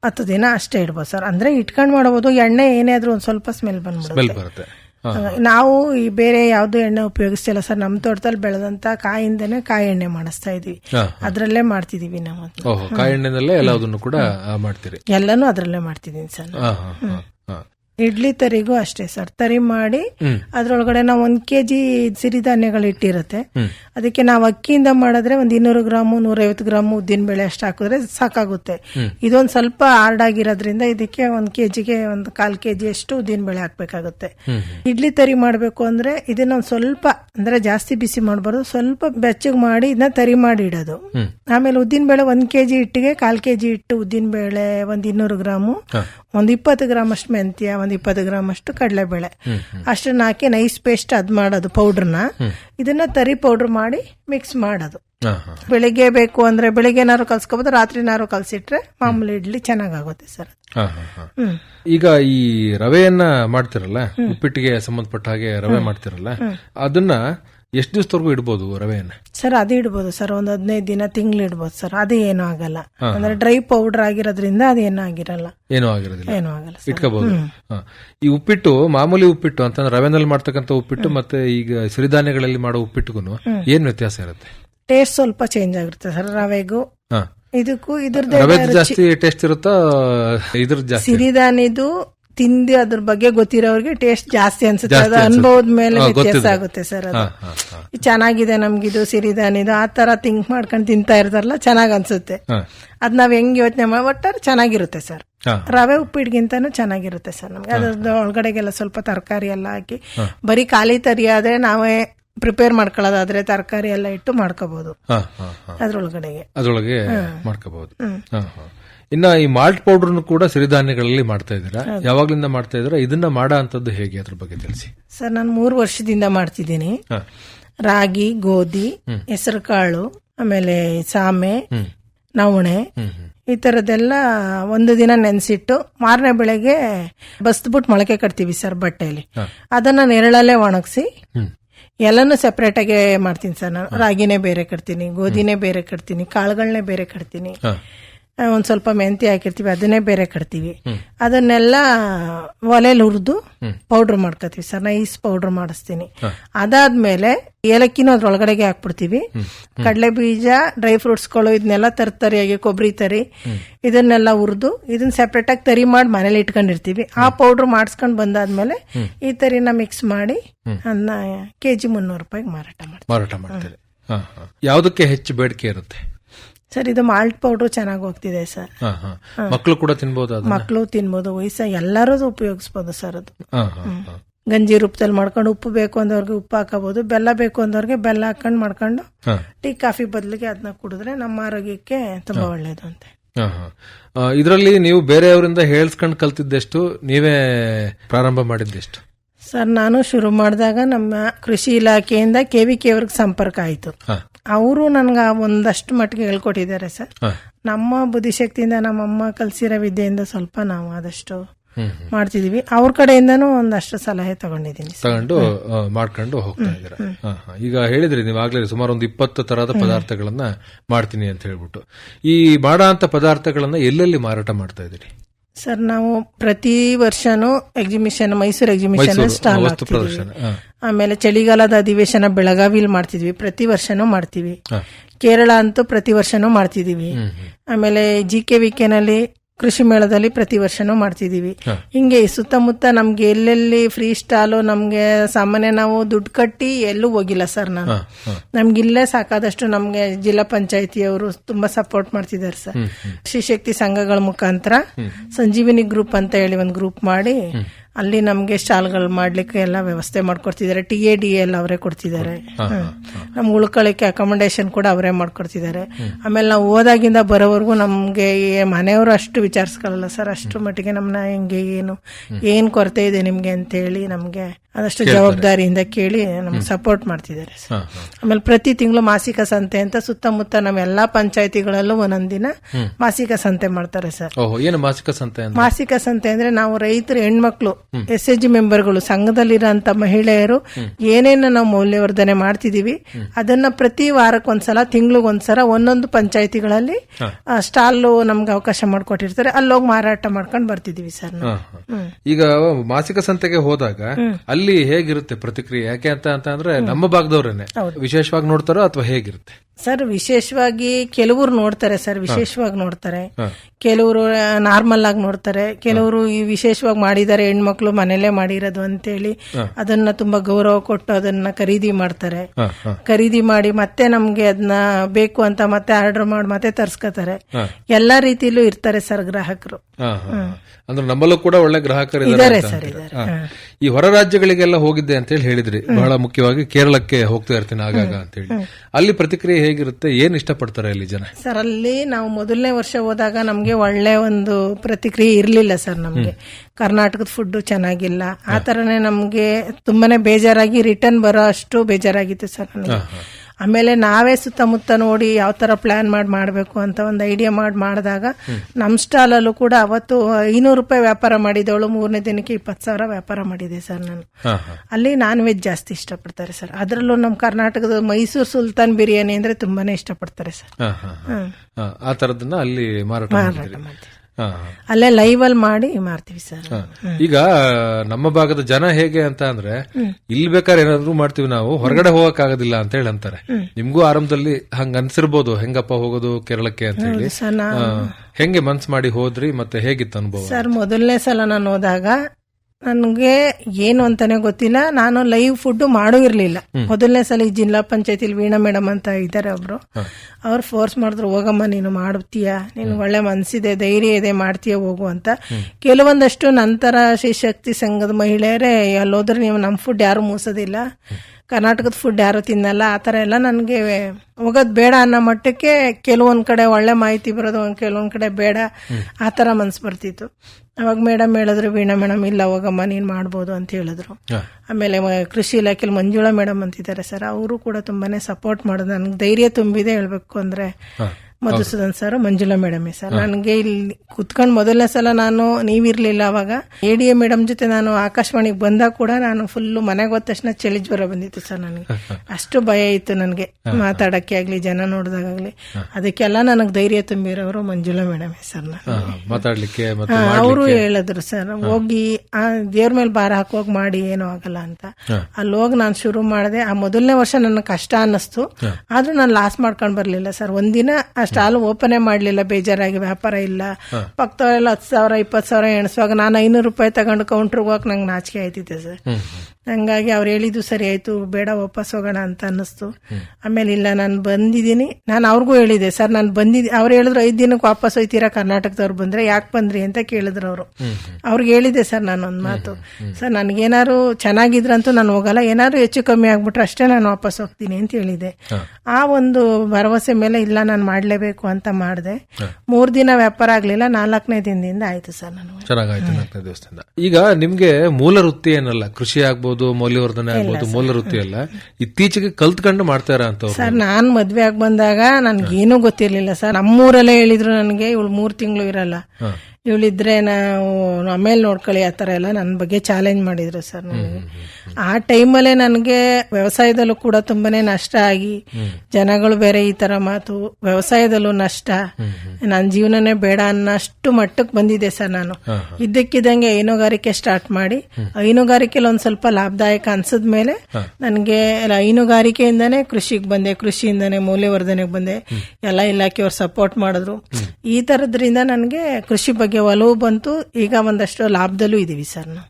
ಹತ್ತು ದಿನ ಅಷ್ಟೇ ಇಡ್ಬೋದು ಸರ್. ಅಂದ್ರೆ ಇಟ್ಕೊಂಡ್ ಮಾಡಬಹುದು ಎಣ್ಣೆ ಏನೇ ಆದ್ರೂ ಒಂದ್ ಸ್ವಲ್ಪ ಸ್ಮೆಲ್ ಸ್ಮೆಲ್ ಬಂದ್ಬಿಡುತ್ತೆ ನಾವು ಈ ಬೇರೆ ಯಾವ್ದು ಎಣ್ಣೆ ಉಪಯೋಗಿಸ್ತಿಲ್ಲ ಸರ್. ನಮ್ ತೋಟದಲ್ಲಿ ಬೆಳೆದಂತ ಕಾಯಿಂದನೇ ಕಾಯಿ ಎಣ್ಣೆ ಮಾಡಿಸ್ತಾ ಇದೀವಿ. ಅದ್ರಲ್ಲೇ ಮಾಡ್ತಿದೀವಿ ನಾವು ಕಾಯಿ ಎಲ್ಲದನ್ನು ಕೂಡ ಮಾಡ್ತೀರಿ. ಎಲ್ಲಾನು ಅದ್ರಲ್ಲೇ ಮಾಡ್ತಿದೀನಿ ಸರ್. ಇಡ್ಲಿ ತರಿಗೂ ಅಷ್ಟೇ ಸರ್. ತರಿ ಮಾಡಿ ಅದ್ರೊಳಗಡೆ ನಾವು ಒಂದ್ ಕೆಜಿ ಸಿರಿಧಾನ್ಯಗಳು ಇಟ್ಟಿರುತ್ತೆ ಅದಕ್ಕೆ ನಾವು ಅಕ್ಕಿಯಿಂದ ಮಾಡಿದ್ರೆ ಒಂದ್ ಇನ್ನೂರು ಗ್ರಾಮು ನೂರೈವತ್ತು ಗ್ರಾಮು ಉದ್ದಿನ ಬೇಳೆ ಅಷ್ಟು ಹಾಕಿದ್ರೆ ಸಾಕಾಗುತ್ತೆ. ಇದೊಂದ್ ಸ್ವಲ್ಪ ಹಾರ್ಡ್ ಆಗಿರೋದ್ರಿಂದ ಇದಕ್ಕೆ ಒಂದ್ ಕೆಜಿಗೆ ಒಂದ್ ಕಾಲ್ ಕೆಜಿ ಅಷ್ಟು ಉದ್ದಿನ ಬೇಳೆ ಹಾಕ್ಬೇಕಾಗುತ್ತೆ. ಇಡ್ಲಿ ತರಿ ಮಾಡ್ಬೇಕು ಅಂದ್ರೆ ಇದನ್ನ ಒಂದ್ ಸ್ವಲ್ಪ ಅಂದ್ರೆ ಜಾಸ್ತಿ ಬಿಸಿ ಮಾಡಬಾರ್ದು ಸ್ವಲ್ಪ ಬೆಚ್ಚಗ್ ಮಾಡಿ ಇದನ್ನ ತರಿ ಮಾಡಿ ಇಡೋದು. ಆಮೇಲೆ ಉದ್ದಿನ ಬೇಳೆ ಒಂದ್ ಕೆಜಿ ಹಿಟ್ಟಿಗೆ ಕಾಲ್ ಕೆಜಿ ಹಿಟ್ಟು ಉದ್ದಿನ ಬೇಳೆ ಒಂದ್ ಇನ್ನೂರು ಗ್ರಾಮು ಒಂದ್ ಇಪ್ಪತ್ತು ಗ್ರಾಮ್ ಅಷ್ಟು ಮೆಂತ್ಯ ಒಂದ್ ಇಪ್ಪತ್ತು ಗ್ರಾಮ್ ಅಷ್ಟು ಕಡಲೆಬೇಳೆ. ಅಷ್ಟನ್ನ ಹಾಕಿ ನೈಸ್ ಪೇಸ್ಟ್ ಅದ್ ಮಾಡೋದು ಪೌಡರ್ನ. ಇದನ್ನ ತರಿ ಪೌಡರ್ ಮಾಡಿ ಮಿಕ್ಸ್ ಮಾಡೋದು. ಬೆಳಿಗ್ಗೆ ಬೇಕು ಅಂದ್ರೆ ಬೆಳಿಗ್ಗೆನಾರು ಕಲ್ಸ್ಕೊಬೋದು ರಾತ್ರಿನಾರು ಕಲ್ಸಿಟ್ರೆ ಮಾಮೂಲಿ ಇಡ್ಲಿ ಚೆನ್ನಾಗಾಗುತ್ತೆ ಸರ್. ಹಾ, ಹಾ, ಹಾ. ಈಗ ಈ ರವೆಯನ್ನ ಮಾಡ್ತಿರಲ್ಲ ಉಪ್ಪಿಟ್ಟಿಗೆ ಸಂಬಂಧಪಟ್ಟ ಹಾಗೆ ರವೆ ಮಾಡ್ತಿರಲ್ಲ ಅದನ್ನ ಎಷ್ಟು ದಿವಸದವರೆಗೂ ಇಡ್ಬೋದು ರವೆಯನ್ನ? ಸರ್ ಅದು ಇಡ್ಬೋದು ಸರ್. ಒಂದ್ ಹದಿನೈದು ದಿನ ತಿಂಗಳು ಇಡ್ಬೋದು ಸರ್. ಅದು ಏನೂ ಆಗಲ್ಲ. ಅಂದ್ರೆ ಡ್ರೈ ಪೌಡರ್ ಆಗಿರೋದ್ರಿಂದ ಅದೇನೂ ಆಗಿರಲ್ಲ. ಏನೂ ಆಗಿರೋದಿಲ್ಲ. ಏನೂ ಆಗಲ್ಲ ಇಟ್ಕೋಬಹುದು ಈ ಉಪ್ಪಿಟ್ಟು ಮಾಮೂಲಿ ಉಪ್ಪಿಟ್ಟು ಅಂತಂದ್ರೆ ರವೆನಲ್ಲಿ ಮಾಡ್ತಕ್ಕಂಥ ಉಪ್ಪಿಟ್ಟು ಮತ್ತೆ ಈಗ ಸಿರಿಧಾನ್ಯಗಳಲ್ಲಿ ಮಾಡೋ ಉಪ್ಪಿಟ್ಟಿಗೂ ಏನ್ ವ್ಯತ್ಯಾಸ ಇರುತ್ತೆ? ಟೇಸ್ಟ್ ಸ್ವಲ್ಪ ಚೇಂಜ್ ಆಗಿರುತ್ತೆ ಸರ್ ರವೆಗೂ. ಇದಕ್ಕೂ ಇದ್ರದ್ದು ಜಾಸ್ತಿ ಟೇಸ್ಟ್ ಇರುತ್ತಾ? ಇದ್ರ ಜಾಸ್ತಿ? ಸಿರಿಧಾನ್ಯದು ತಿಂದು ಅದ್ರ ಬಗ್ಗೆ ಗೊತ್ತಿರೋರಿಗೆ ಟೇಸ್ಟ್ ಜಾಸ್ತಿ ಅನ್ಸುತ್ತೆ. ಅದು ಅನುಭವದ ಮೇಲೆ ವ್ಯತ್ಯಾಸ ಆಗುತ್ತೆ ಸರ್ ಅದು. ಚೆನ್ನಾಗಿದೆ ನಮ್ಗಿದು ಸಿರಿಧಾನ್ಯದು ಆ ತರ ಥಿಂಕ್ ಮಾಡ್ಕೊಂಡು ತಿಂತಾ ಇರ್ತಾರಲ್ಲ ಚೆನ್ನಾಗ್ ಅನ್ಸುತ್ತೆ. ಅದ್ ನಾವ್ ಹೆಂಗ್ ಯೋಚನೆ ಮಾಡಿ ಒಟ್ಟಾರೆ ಚೆನ್ನಾಗಿರುತ್ತೆ ಸರ್. ರವೆ ಉಪ್ಪಿಟ್ಟಿಗಿಂತಾನು ಚೆನ್ನಾಗಿರುತ್ತೆ ಸರ್ ನಮ್ಗೆ. ಅದ್ರ ಒಳಗಡೆಗೆಲ್ಲ ಸ್ವಲ್ಪ ತರಕಾರಿ ಎಲ್ಲ ಹಾಕಿ ಬರೀ ಖಾಲಿ ತರಿ ಆದ್ರೆ ನಾವೇ ಪ್ರಿಪೇರ್ ಮಾಡ್ಕೊಳ್ಳೋದಾದ್ರೆ ತರಕಾರಿ ಎಲ್ಲ ಇಟ್ಟು ಮಾಡ್ಕೋಬಹುದು. ಅದ್ರೊಳಗಡೆಗೆ. ಅದ್ರೊಳಗೆ ಮಾಡ್ಕೋಬಹುದು. ಇನ್ನ ಈ ಮಾಲ್ಟ್ ಪೌಡರ್ ಕೂಡ ಸಿರಿಧಾನ್ಯಗಳಲ್ಲಿ ಮಾಡ್ತಾ ಇದ್ದೀರಾ? ಯಾವಾಗ್ಲಿಂದ ಮಾಡ್ತಾ ಇದ್ದೀರಾ? ಇದನ್ನ ಮಾಡೋ ಅಂತದ್ದು ಹೇಗೆ ಅದ್ರ ಬಗ್ಗೆ ತಿಳಿಸಿ. ಸರ್ ನಾನು ಮೂರು ವರ್ಷದಿಂದ ಮಾಡ್ತಿದ್ದೀನಿ. ರಾಗಿ ಗೋಧಿ ಹೆಸರು ಕಾಳು ಆಮೇಲೆ ಸಾಮೆ ನವಣೆ. ಈ ತರದೆಲ್ಲ ಒಂದು ದಿನ ನೆನೆಸಿಟ್ಟು ಮಾರನೇ ಬೆಳಗ್ಗೆ ಬಸ್ದ್ಬಿಟ್ಟು ಮೊಳಕೆ ಕಟ್ತೀವಿ ಸರ್ ಬಟ್ಟೆಯಲ್ಲಿ. ಅದನ್ನ ನೆರಳಲ್ಲೇ ಒಣಗಿಸಿ ಎಲ್ಲನೂ ಸೆಪರೇಟ್ ಆಗಿ ಮಾಡ್ತೀನಿ ಸರ್ ನಾನು. ರಾಗಿನೇ ಬೇರೆ ಕಟ್ತೀನಿ ಗೋಧಿನೇ ಬೇರೆ ಕಟ್ತೀನಿ ಕಾಳುಗಳನ್ನೇ ಬೇರೆ ಕಟ್ತೀನಿ. ಒಂದ್ ಸ್ವಲ್ಪ ಮೆಂತಿ ಹಾಕಿರ್ತೀವಿ ಅದನ್ನೇ ಬೇರೆ ಕಟ್ತೀವಿ. ಅದನ್ನೆಲ್ಲ ಒಲೆಯಲ್ಲಿ ಹುರಿದು ಪೌಡರ್ ಮಾಡ್ಕೋತೀವಿ ಸರ್. ನೈಸ್ ಪೌಡರ್ ಮಾಡಿಸ್ತೀನಿ. ಅದಾದ್ಮೇಲೆ ಏಲಕ್ಕಿನೂ ಅದ್ರೊಳಗಡೆಗೆ ಹಾಕ್ಬಿಡ್ತೀವಿ. ಕಡಲೆ ಬೀಜ ಡ್ರೈ ಫ್ರೂಟ್ಸ್ಗಳು ಇದನ್ನೆಲ್ಲ ತರ್ತರಿಯಾಗಿ ಕೊಬ್ಬರಿ ತರಿ ಇದನ್ನೆಲ್ಲ ಹುರಿದು ಇದನ್ನ ಸೆಪ್ರೇಟ್ ಆಗಿ ತರಿ ಮಾಡಿ ಮನೇಲಿ ಇಟ್ಕೊಂಡಿರ್ತೀವಿ. ಆ ಪೌಡರ್ ಮಾಡಿಸ್ಕೊಂಡು ಬಂದಾದ್ಮೇಲೆ ಈ ತರಿನ ಮಿಕ್ಸ್ ಮಾಡಿ ಅದನ್ನ ಕೆಜಿ ಮುನ್ನೂರು ರೂಪಾಯಿಗೆ ಮಾರಾಟ ಮಾಡ್ತೀವಿ. ಮಾರಾಟ ಹಾ. ಯಾವುದಕ್ಕೆ ಹೆಚ್ಚು ಬೇಡಿಕೆ ಇರುತ್ತೆ? ಸರ್ ಇದು ಮಾಲ್ಟ್ ಪೌಡರ್ ಚೆನ್ನಾಗಿ ಹೋಗ್ತಿದೆ ಸರ್. ಮಕ್ಕಳು ಕೂಡ ತಿನ್ಬೋದು ಮಕ್ಕಳು ತಿನ್ಬೋದು ವಯಸ್ಸ ಎಲ್ಲರೂ ಉಪಯೋಗಿಸ್ಬೋದು ಸರ್ ಅದು. ಗಂಜಿ ರೂಪದಲ್ಲಿ ಮಾಡ್ಕೊಂಡು ಉಪ್ಪು ಬೇಕು ಅಂದವ್ರಿಗೆ ಉಪ್ಪು ಹಾಕಬಹುದು ಬೆಲ್ಲ ಬೇಕು ಅಂದವ್ರಿಗೆ ಬೆಲ್ಲ ಹಾಕೊಂಡು ಮಾಡ್ಕೊಂಡು ಟೀ ಕಾಫಿ ಬದಲಿಗೆ ಅದನ್ನ ಕುಡಿದ್ರೆ ನಮ್ಮ ಆರೋಗ್ಯಕ್ಕೆ ತುಂಬಾ ಒಳ್ಳೇದು ಅಂತೆ. ಇದರಲ್ಲಿ ನೀವು ಬೇರೆಯವರಿಂದ ಹೇಳ್ಸ್ಕೊಂಡು ಕಲ್ತಿದ್ದೆಷ್ಟು ನೀವೇ ಪ್ರಾರಂಭ ಮಾಡಿದ್ದೆಷ್ಟು? ಸರ್ ನಾನು ಶುರು ಮಾಡಿದಾಗ ನಮ್ಮ ಕೃಷಿ ಇಲಾಖೆಯಿಂದ ಕೆ ವಿ ಕೆ ಅವ್ರಿಗೆ ಸಂಪರ್ಕ ಆಯ್ತು. ಅವರು ನನ್ಗೆ ಒಂದಷ್ಟು ಮಟ್ಟಿಗೆ ಹೇಳ್ಕೊಟ್ಟಿದ್ದಾರೆ ಸರ್. ನಮ್ಮ ಬುದ್ಧಿಶಕ್ತಿಯಿಂದ ನಮ್ಮಮ್ಮ ಕಲ್ಸಿರೋ ವಿದ್ಯೆಯಿಂದ ಸ್ವಲ್ಪ ನಾವು ಆದಷ್ಟು ಮಾಡ್ತಿದೀವಿ. ಅವ್ರ ಕಡೆಯಿಂದನೂ ಒಂದಷ್ಟು ಸಲಹೆ ತಗೊಂಡಿದ್ದೀನಿ ತಗೊಂಡು ಮಾಡ್ಕೊಂಡು ಹೋಗ್ತಾ ಇದ್ದೀರಾ. ಈಗ ಹೇಳಿದ್ರಿ ನೀವು ಆಗ್ಲೇ ಸುಮಾರು ಒಂದು ಇಪ್ಪತ್ತು ತರಹದ ಪದಾರ್ಥಗಳನ್ನ ಮಾಡ್ತೀನಿ ಅಂತ ಹೇಳ್ಬಿಟ್ಟು. ಈ ಮಾಡೋ ಅಂತ ಪದಾರ್ಥಗಳನ್ನ ಎಲ್ಲೆಲ್ಲಿ ಮಾರಾಟ ಮಾಡ್ತಾ ಇದ್ದೀರಿ? ಸರ್ ನಾವು ಪ್ರತಿ ವರ್ಷನೂ ಎಕ್ಸಿಬಿಷನ್ ಮೈಸೂರು ಎಕ್ಸಿಬಿಷನ್ ಸ್ಟಾರ್ಟ್ ಆಮೇಲೆ ಚಳಿಗಾಲದ ಅಧಿವೇಶನ ಬೆಳಗಾವಿಲಿ ಮಾಡ್ತಿದ್ವಿ. ಪ್ರತಿ ವರ್ಷನೂ ಮಾಡ್ತೀವಿ. ಕೇರಳ ಅಂತೂ ಪ್ರತಿ ವರ್ಷನೂ ಮಾಡ್ತಿದೀವಿ. ಆಮೇಲೆ ಜಿ ಕೆ ವಿ ನಲ್ಲಿ ಕೃಷಿ ಮೇಳದಲ್ಲಿ ಪ್ರತಿ ವರ್ಷನೂ ಮಾಡ್ತಿದೀವಿ ಹಾ. ಹಿಂಗೆ ಸುತ್ತಮುತ್ತ ನಮ್ಗೆ ಎಲ್ಲೆಲ್ಲಿ ಫ್ರೀ ಸ್ಟಾಲು ನಮ್ಗೆ ಸಾಮಾನ್ಯ ನಾವು ದುಡ್ಡು ಕಟ್ಟಿ ಎಲ್ಲೂ ಹೋಗಿಲ್ಲ ಸರ್ ನಾನು. ನಮ್ಗೆ ಇಲ್ಲೇ ಸಾಕಾದಷ್ಟು ನಮ್ಗೆ ಜಿಲ್ಲಾ ಪಂಚಾಯತಿಯವರು ತುಂಬಾ ಸಪೋರ್ಟ್ ಮಾಡ್ತಿದ್ದಾರೆ ಸರ್. ಶ್ರೀಶಕ್ತಿ ಸಂಘಗಳ ಮುಖಾಂತರ ಸಂಜೀವಿನಿ ಗ್ರೂಪ್ ಅಂತ ಹೇಳಿ ಒಂದು ಗ್ರೂಪ್ ಮಾಡಿ ಅಲ್ಲಿ ನಮಗೆ ಸ್ಟಾಲ್ಗಳು ಮಾಡಲಿಕ್ಕೆ ಎಲ್ಲ ವ್ಯವಸ್ಥೆ ಮಾಡಿಕೊಡ್ತಿದ್ದಾರೆ. ಟಿ ಎ ಡಿ ಎಲ್ಲ ಅವರೇ ಕೊಡ್ತಿದ್ದಾರೆ. ನಮ್ಗೆ ಉಳ್ಕೊಳ್ಳಿಕ್ಕೆ ಅಕಾಮಡೇಷನ್ ಕೂಡ ಅವರೇ ಮಾಡಿಕೊಡ್ತಿದ್ದಾರೆ. ಆಮೇಲೆ ನಾವು ಹೋದಾಗಿಂದ ಬರೋವರೆಗೂ ನಮಗೆ ಈ ಮನೆಯವರು ಅಷ್ಟು ವಿಚಾರಿಸ್ಕೊಳ್ಳಲ್ಲ ಸರ್. ಅಷ್ಟು ಮಟ್ಟಿಗೆ ನಮ್ಮನ್ನ ಹೆಂಗೆ ಏನು ಏನು ಕೊರತೆ ಇದೆ ನಿಮಗೆ ಅಂತೇಳಿ ನಮ್ಗೆ ಅದಷ್ಟು ಜವಾಬ್ದಾರಿಯಿಂದ ಕೇಳಿ ನಮ್ಗೆ ಸಪೋರ್ಟ್ ಮಾಡ್ತಿದ್ದಾರೆ. ಆಮೇಲೆ ಪ್ರತಿ ತಿಂಗಳು ಮಾಸಿಕ ಸಂತೆ ಅಂತ ಸುತ್ತಮುತ್ತ ನಮ್ಮ ಎಲ್ಲಾ ಪಂಚಾಯತಿಗಳಲ್ಲೂ ಒಂದೊಂದು ದಿನ ಮಾಸಿಕ ಸಂತೆ ಮಾಡ್ತಾರೆ ಸರ್. ಏನು ಮಾಸಿಕ ಸಂತೆ ಮಾಸಿಕ ಸಂತೆ ಅಂದ್ರೆ ನಾವು ರೈತರು ಹೆಣ್ಮಕ್ಳು ಎಸ್ ಎಚ್ ಜಿ ಮೆಂಬರ್ಗಳು ಸಂಘದಲ್ಲಿರೋಂತ ಮಹಿಳೆಯರು ಏನೇನು ನಾವು ಮೌಲ್ಯವರ್ಧನೆ ಮಾಡ್ತಿದೀವಿ ಅದನ್ನ ಪ್ರತಿ ವಾರಕ್ಕೊಂದ್ಸಲ ತಿಂಗಳಿಗೊಂದ್ಸಲ ಒಂದೊಂದು ಪಂಚಾಯತಿಗಳಲ್ಲಿ ಸ್ಟಾಲ್ ನಮ್ಗೆ ಅವಕಾಶ ಮಾಡ್ಕೊಟ್ಟಿರ್ತಾರೆ. ಅಲ್ಲೋಗಿ ಮಾರಾಟ ಮಾಡ್ಕೊಂಡು ಬರ್ತಿದೀವಿ ಸರ್. ಈಗ ಮಾಸಿಕ ಸಂತೆಗೆ ಹೋದಾಗ ಅಲ್ಲಿ ಹೇಗಿರುತ್ತೆ ಪ್ರತಿಕ್ರಿಯೆ? ಯಾಕೆ ಅಂತ ಅಂತಂದ್ರೆ ನಮ್ಮ ಭಾಗದವ್ರೇನೆ. ವಿಶೇಷವಾಗಿ ನೋಡ್ತಾರೋ ಅಥವಾ ಹೇಗಿರುತ್ತೆ? ಸರ್ ವಿಶೇಷವಾಗಿ ಕೆಲವರು ನೋಡ್ತಾರೆ ಸರ್ ವಿಶೇಷವಾಗಿ ನೋಡ್ತಾರೆ. ಕೆಲವರು ನಾರ್ಮಲ್ ಆಗಿ ನೋಡ್ತಾರೆ. ಕೆಲವರು ಈ ವಿಶೇಷವಾಗಿ ಮಾಡಿದ್ದಾರೆ ಹೆಣ್ಮಕ್ಳು ಮನೇಲೆ ಮಾಡಿರೋದು ಅಂತೇಳಿ ಅದನ್ನ ತುಂಬಾ ಗೌರವ ಕೊಟ್ಟು ಅದನ್ನ ಖರೀದಿ ಮಾಡ್ತಾರೆ. ಖರೀದಿ ಮಾಡಿ ಮತ್ತೆ ನಮ್ಗೆ ಅದನ್ನ ಬೇಕು ಅಂತ ಮತ್ತೆ ಆರ್ಡರ್ ಮಾಡಿ ಮತ್ತೆ ತರ್ಸ್ಕೊತಾರೆ. ಎಲ್ಲಾ ರೀತಿಲೂ ಇರ್ತಾರೆ ಸರ್ ಗ್ರಾಹಕರು. ಅಂದ್ರೆ ನಮ್ಮಲ್ಲೂ ಕೂಡ ಒಳ್ಳೆ ಗ್ರಾಹಕರು ಇದ್ದಾರೆ ಇದಾರೆ ಸರ್, ಅಂತೀರಾ? ಈ ಹೊರ ರಾಜ್ಯಗಳಿಗೆಲ್ಲ ಹೋಗಿದ್ದೆ ಅಂತ ಹೇಳಿ ಹೇಳಿದ್ರಿ. ಬಹಳ ಮುಖ್ಯವಾಗಿ ಕೇರಳಕ್ಕೆ ಹೋಗ್ತಾ ಇರ್ತೀನಿ ಆಗಾಗ ಅಂತ ಹೇಳಿ. ಅಲ್ಲಿ ಪ್ರತಿಕ್ರಿಯೆ ಹೇಗಿರುತ್ತೆ? ಏನ್ ಇಷ್ಟಪಡ್ತಾರೆ ಅಲ್ಲಿ ಜನ? ಸರ್ ಅಲ್ಲಿ ನಾವು ಮೊದಲನೇ ವರ್ಷ ಹೋದಾಗ ನಮ್ಗೆ ಒಳ್ಳೆ ಒಂದು ಪ್ರತಿಕ್ರಿಯೆ ಇರ್ಲಿಲ್ಲ ಸರ್ ನಮ್ಗೆ. ಕರ್ನಾಟಕದ ಫುಡ್ ಚೆನ್ನಾಗಿಲ್ಲ. ಆ ತರನೇ ನಮ್ಗೆ ತುಂಬಾನೇ ಬೇಜಾರಾಗಿ ರಿಟರ್ನ್ ಬರೋ ಅಷ್ಟು ಬೇಜಾರಾಗಿತ್ತು ಸರ್ ನನಗೆ ಆಮೇಲೆ ನಾವೇ ಸುತ್ತಮುತ್ತ ನೋಡಿ ಯಾವ ತರ ಪ್ಲಾನ್ ಮಾಡಿ ಮಾಡಬೇಕು ಅಂತ ಒಂದು ಐಡಿಯಾ ಮಾಡಿ ಮಾಡಿದಾಗ ನಮ್ಮ ಸ್ಟಾಲಲ್ಲೂ ಕೂಡ ಅವತ್ತು ಐನೂರು ರೂಪಾಯಿ ವ್ಯಾಪಾರ ಮಾಡಿದವಳು ಮೂರನೇ ದಿನಕ್ಕೆ ಇಪ್ಪತ್ತು ಸಾವಿರ ವ್ಯಾಪಾರ ಮಾಡಿದೆ ಸರ್ ನಾನು. ಅಲ್ಲಿ ನಾನ್ ವೆಜ್ ಜಾಸ್ತಿ ಇಷ್ಟಪಡ್ತಾರೆ ಸರ್ ಅದರಲ್ಲೂ ನಮ್ಮ ಕರ್ನಾಟಕದ ಮೈಸೂರು ಸುಲ್ತಾನ್ ಬಿರಿಯಾನಿ ಅಂದ್ರೆ ತುಂಬಾನೇ ಇಷ್ಟಪಡ್ತಾರೆ ಸರ್ ಆ ತರದನ್ನ ಅಲ್ಲಿ ಮಾರಾಟ ಮಾಡ್ತೀವಿ. ಅಲ್ಲೇ ಲೈವ್ ಅಲ್ಲಿ ಮಾಡಿ ಮಾರ್ತೀವಿ ಸರ್ ಈಗ ನಮ್ಮ ಭಾಗದ ಜನ ಹೇಗೆ ಅಂತ ಅಂದ್ರೆ ಇಲ್ಲಿ ಬೇಕಾದ್ರೆ ಏನಾದ್ರು ಮಾಡ್ತೀವಿ ನಾವು ಹೊರಗಡೆ ಹೋಗಕ್ ಆಗೋದಿಲ್ಲ ಅಂತ ಹೇಳಿ ಅಂತಾರೆ. ನಿಮ್ಗೂ ಆರಂಭದಲ್ಲಿ ಹಂಗ ಅನ್ಸಿರ್ಬೋದು ಹೆಂಗಪ್ಪ ಹೋಗೋದು ಕೇರಳಕ್ಕೆ ಅಂತ ಹೇಳಿ. ಹೆಂಗೆ ಮನ್ಸ್ ಮಾಡಿ ಹೋದ್ರಿ ಮತ್ತೆ ಹೇಗಿತ್ತು ಅನುಭವ? ಸರ್ ಮೊದಲನೇ ಸಲ ನಾನು ಹೋದಾಗ ನನಗೆ ಏನು ಅಂತಾನೆ ಗೊತ್ತಿಲ್ಲ. ನಾನು ಲೈವ್ ಫುಡ್ ಮಾಡೂ ಇರಲಿಲ್ಲ. ಮೊದಲನೇ ಸಲ ಈ ಜಿಲ್ಲಾ ಪಂಚಾಯತಿಲಿ ವೀಣಾ ಮೇಡಮ್ ಅಂತ ಇದ್ದಾರೆ ಅವರು. ಅವ್ರು ಫೋರ್ಸ್ ಮಾಡಿದ್ರು ಹೋಗಮ್ಮ ನೀನು ಮಾಡ್ತೀಯ? ನೀನು ಒಳ್ಳೆ ಮನ್ಸಿದೆ ಧೈರ್ಯ ಇದೆ ಮಾಡ್ತೀಯ ಹೋಗು ಅಂತ. ಕೆಲವೊಂದಷ್ಟು ನಂತರ ಶ್ರೀಶಕ್ತಿ ಸಂಘದ ಮಹಿಳೆಯರೇ ಅಲ್ಲೋದ್ರೆ ನೀವು ನಮ್ಮ ಫುಡ್ ಯಾರು ಮೂಸೋದಿಲ್ಲ. ಕರ್ನಾಟಕದ ಫುಡ್ ಯಾರು ತಿನ್ನಲ್ಲ. ಆ ಥರ ಎಲ್ಲ ನನಗೆ ಹೋಗೋದು ಬೇಡ ಅನ್ನೋ ಮಟ್ಟಕ್ಕೆ ಕೆಲವೊಂದು ಕಡೆ ಒಳ್ಳೆ ಮಾಹಿತಿ ಬರೋದು ಕೆಲವೊಂದು ಕೆಲವೊಂದ್ ಕಡೆ ಬೇಡ. ಆ ಥರ ಮನ್ಸು ಬರ್ತಿತ್ತು. ಅವಾಗ ಮೇಡಮ್ ಹೇಳಿದ್ರು ವೀಣಾ ಮೇಡಮ್ ಇಲ್ಲ ಹೋಗಮ್ಮ ನೀನ್ ಮಾಡ್ಬೋದು ಅಂತ ಹೇಳಿದ್ರು. ಆಮೇಲೆ ಕೃಷಿ ಇಲಾಖೆಲಿ ಮಂಜುಳಾ ಮೇಡಮ್ ಅಂತಿದ್ದಾರೆ ಸರ್. ಅವರು ಕೂಡ ತುಂಬಾನೇ ಸಪೋರ್ಟ್ ಮಾಡೋದು. ನನ್ಗೆ ಧೈರ್ಯ ತುಂಬಿದೆ ಹೇಳ್ಬೇಕು ಅಂದ್ರೆ. Madhusudan sir Manjula madam sir. ನನಗೆ ಇಲ್ಲಿ ಕುತ್ಕೊಂಡು ಮೊದಲನೇ ಸಲ ನಾನು ನೀವಿರ್ಲಿಲ್ಲ ಅವಾಗ. ಎ ಡಿ ಎ ಮೇಡಮ್ ಜೊತೆ ನಾನು ಆಕಾಶವಾಣಿಗೆ ಬಂದಾಗ ಕೂಡ ನಾನು ಫುಲ್ ಮನೆಗೆ ಹೋದ ತಕ್ಷಣ ಚಳಿ ಜ್ವರ ಬಂದಿತ್ತು ಸರ್ ನನಗೆ. ಅಷ್ಟು ಭಯ ಇತ್ತು ನನಗೆ. ಮಾತಾಡಕ್ಕೆ ಆಗ್ಲಿ ಜನ ನೋಡಿದಾಗಲಿ ಅದಕ್ಕೆಲ್ಲ ನನಗೆ ಧೈರ್ಯ ತುಂಬಿರೋರು ಮಂಜುಳಾ ಮೇಡಮ್ ಸರ್. ಮಾತಾಡ್ಲಿಕ್ಕೆ ಅವರು ಹೇಳಿದ್ರು ಸರ್ ಹೋಗಿ ಆ ದೇವ್ರ ಮೇಲೆ ಭಾರ ಹಾಕೋಗಿ ಮಾಡಿ ಏನೂ ಆಗಲ್ಲ ಅಂತ. ಅಲ್ಲಿ ಹೋಗಿ ನಾನು ಶುರು ಮಾಡಿದೆ ಆ ಮೊದಲನೇ ವರ್ಷ ನನಗೆ ಕಷ್ಟ ಅನ್ನಿಸ್ತು. ಆದ್ರೂ ನಾನು ಲಾಸ್ ಮಾಡ್ಕೊಂಡ್ ಬರಲಿಲ್ಲ ಸರ್. ಒಂದಿನ ಆ ಸ್ಟಾಲ್ ಓಪನೇ ಮಾಡಲಿಲ್ಲ ಬೇಜಾರಾಗಿ ವ್ಯಾಪಾರ ಇಲ್ಲ. ಪಕ್ಕದವರೆಲ್ಲ ಹತ್ತು ಸಾವಿರ ಇಪ್ಪತ್ತು ಸಾವಿರ ಎಣಿಸುವಾಗ ನಾನು ಐನೂರು ರೂಪಾಯಿ ತಗೊಂಡು ಕೌಂಟ್ರಿಗೆ ಹೋಗಕ್ ನಂಗೆ ನಾಚಿಕೆ ಆಯ್ತಿದ್ದೆ ಸರ್. ಹಂಗಾಗಿ ಅವ್ರು ಹೇಳಿದ್ದು ಸರಿ ಆಯ್ತು ಬೇಡ ವಾಪಸ್ ಹೋಗೋಣ ಅಂತ ಅನ್ನಿಸ್ತು. ಆಮೇಲೆ ಇಲ್ಲ ನಾನು ಬಂದಿದ್ದೀನಿ. ನಾನು ಅವ್ರಿಗೂ ಹೇಳಿದೆ ಸರ್ ನಾನು ಬಂದಿದ್ದೆ ಅವ್ರು ಹೇಳಿದ್ರು ಐದು ದಿನಕ್ಕೆ ವಾಪಸ್ ಹೋಯ್ತೀರಾ ಕರ್ನಾಟಕದವ್ರು ಬಂದ್ರೆ ಯಾಕೆ ಬಂದ್ರಿ? ಅಂತ ಕೇಳಿದ್ರು ಅವರು. ಅವ್ರಿಗೆ ಹೇಳಿದೆ ಸರ್ ನಾನು ಒಂದು ಮಾತು. ಸರ್ ನನಗೇನಾದ್ರು ಚೆನ್ನಾಗಿದ್ರಂತೂ ನಾನು ಹೋಗಲ್ಲ ಏನಾದ್ರು ಹೆಚ್ಚು ಕಮ್ಮಿ ಆಗ್ಬಿಟ್ರೆ ಅಷ್ಟೇ ನಾನು ವಾಪಸ್ ಹೋಗ್ತೀನಿ ಅಂತ ಹೇಳಿದೆ. ಆ ಒಂದು ಭರವಸೆ ಮೇಲೆ ಇಲ್ಲ ನಾನು ಮಾಡಲೇಬೇಕು ಅಂತ ಮಾಡಿದೆ. ಮೂರು ದಿನ ವ್ಯಾಪಾರ ಆಗ್ಲಿಲ್ಲ ನಾಲ್ಕನೇ ದಿನದಿಂದ ಆಯ್ತು ಸರ್ ನಾನು ಚೆನ್ನಾಗಾಯ್ತು ನಾಲ್ಕನೇ ದಿವಸದಿಂದ. ಈಗ ನಿಮ್ಗೆ ಮೂಲ ವೃತ್ತಿ ಏನಲ್ಲ ಕೃಷಿ ಆಗ್ಬೋದು ಮೌಲ್ಯವರ್ಧನೆ ಆಗ್ಬೋದು ಮೂಲ ವೃತ್ತಿ ಅಲ್ಲ ಇತ್ತೀಚೆಗೆ ಕಲ್ತ್ಕೊಂಡು ಮಾಡ್ತಾರ ಅಂತ ಸರ್ ನಾನ್ ಮದ್ವೆ ಆಗಿ ಬಂದಾಗ ನನ್ಗೇನು ಗೊತ್ತಿರ್ಲಿಲ್ಲ ಸರ್. ನಮ್ಮೂರಲ್ಲೇ ಹೇಳಿದ್ರು ನನಗೆ ಇವಳು ಮೂರ್ ತಿಂಗಳು ಇರಲ್ಲ. ಇವಳಿದ್ರೆ ನಾವು ಆಮೇಲೆ ನೋಡ್ಕೊಳ್ಳಿ ಆ ಥರ ಎಲ್ಲ ನನ್ನ ಬಗ್ಗೆ ಚಾಲೆಂಜ್ ಮಾಡಿದ್ರು ಸರ್ ನನಗೆ. ಆ ಟೈಮಲ್ಲೇ ನನಗೆ ವ್ಯವಸಾಯದಲ್ಲೂ ಕೂಡ ತುಂಬಾನೇ ನಷ್ಟ ಆಗಿ ಜನಗಳು ಬೇರೆ ಈ ತರ ಮಾತು ವ್ಯವಸಾಯದಲ್ಲೂ ನಷ್ಟ. ನನ್ನ ಜೀವನನೇ ಬೇಡ ಅನ್ನಷ್ಟು ಮಟ್ಟಕ್ಕೆ ಬಂದಿದೆ ಸರ್ ನಾನು. ಇದ್ದಕ್ಕಿದ್ದಂಗೆ ಹೈನುಗಾರಿಕೆ ಸ್ಟಾರ್ಟ್ ಮಾಡಿ ಹೈನುಗಾರಿಕೆಲಿ ಒಂದು ಸ್ವಲ್ಪ ಲಾಭದಾಯಕ ಅನ್ಸದ್ಮೇಲೆ ನನಗೆ ಹೈನುಗಾರಿಕೆಯಿಂದನೇ ಕೃಷಿಗೆ ಬಂದೆ ಕೃಷಿಯಿಂದನೇ ಮೌಲ್ಯವರ್ಧನೆಗೆ ಬಂದೆ. ಎಲ್ಲ ಇಲಾಖೆಯವ್ರು ಸಪೋರ್ಟ್ ಮಾಡಿದ್ರು. ಈ ತರದ್ರಿಂದ ನನಗೆ ಕೃಷಿ ಬಗ್ಗೆ ಒಲವು ಬಂತು. ಈಗ ಒಂದಷ್ಟು ಲಾಭದಲ್ಲೂ ಇದೀವಿ ಸರ್ ನಾವು.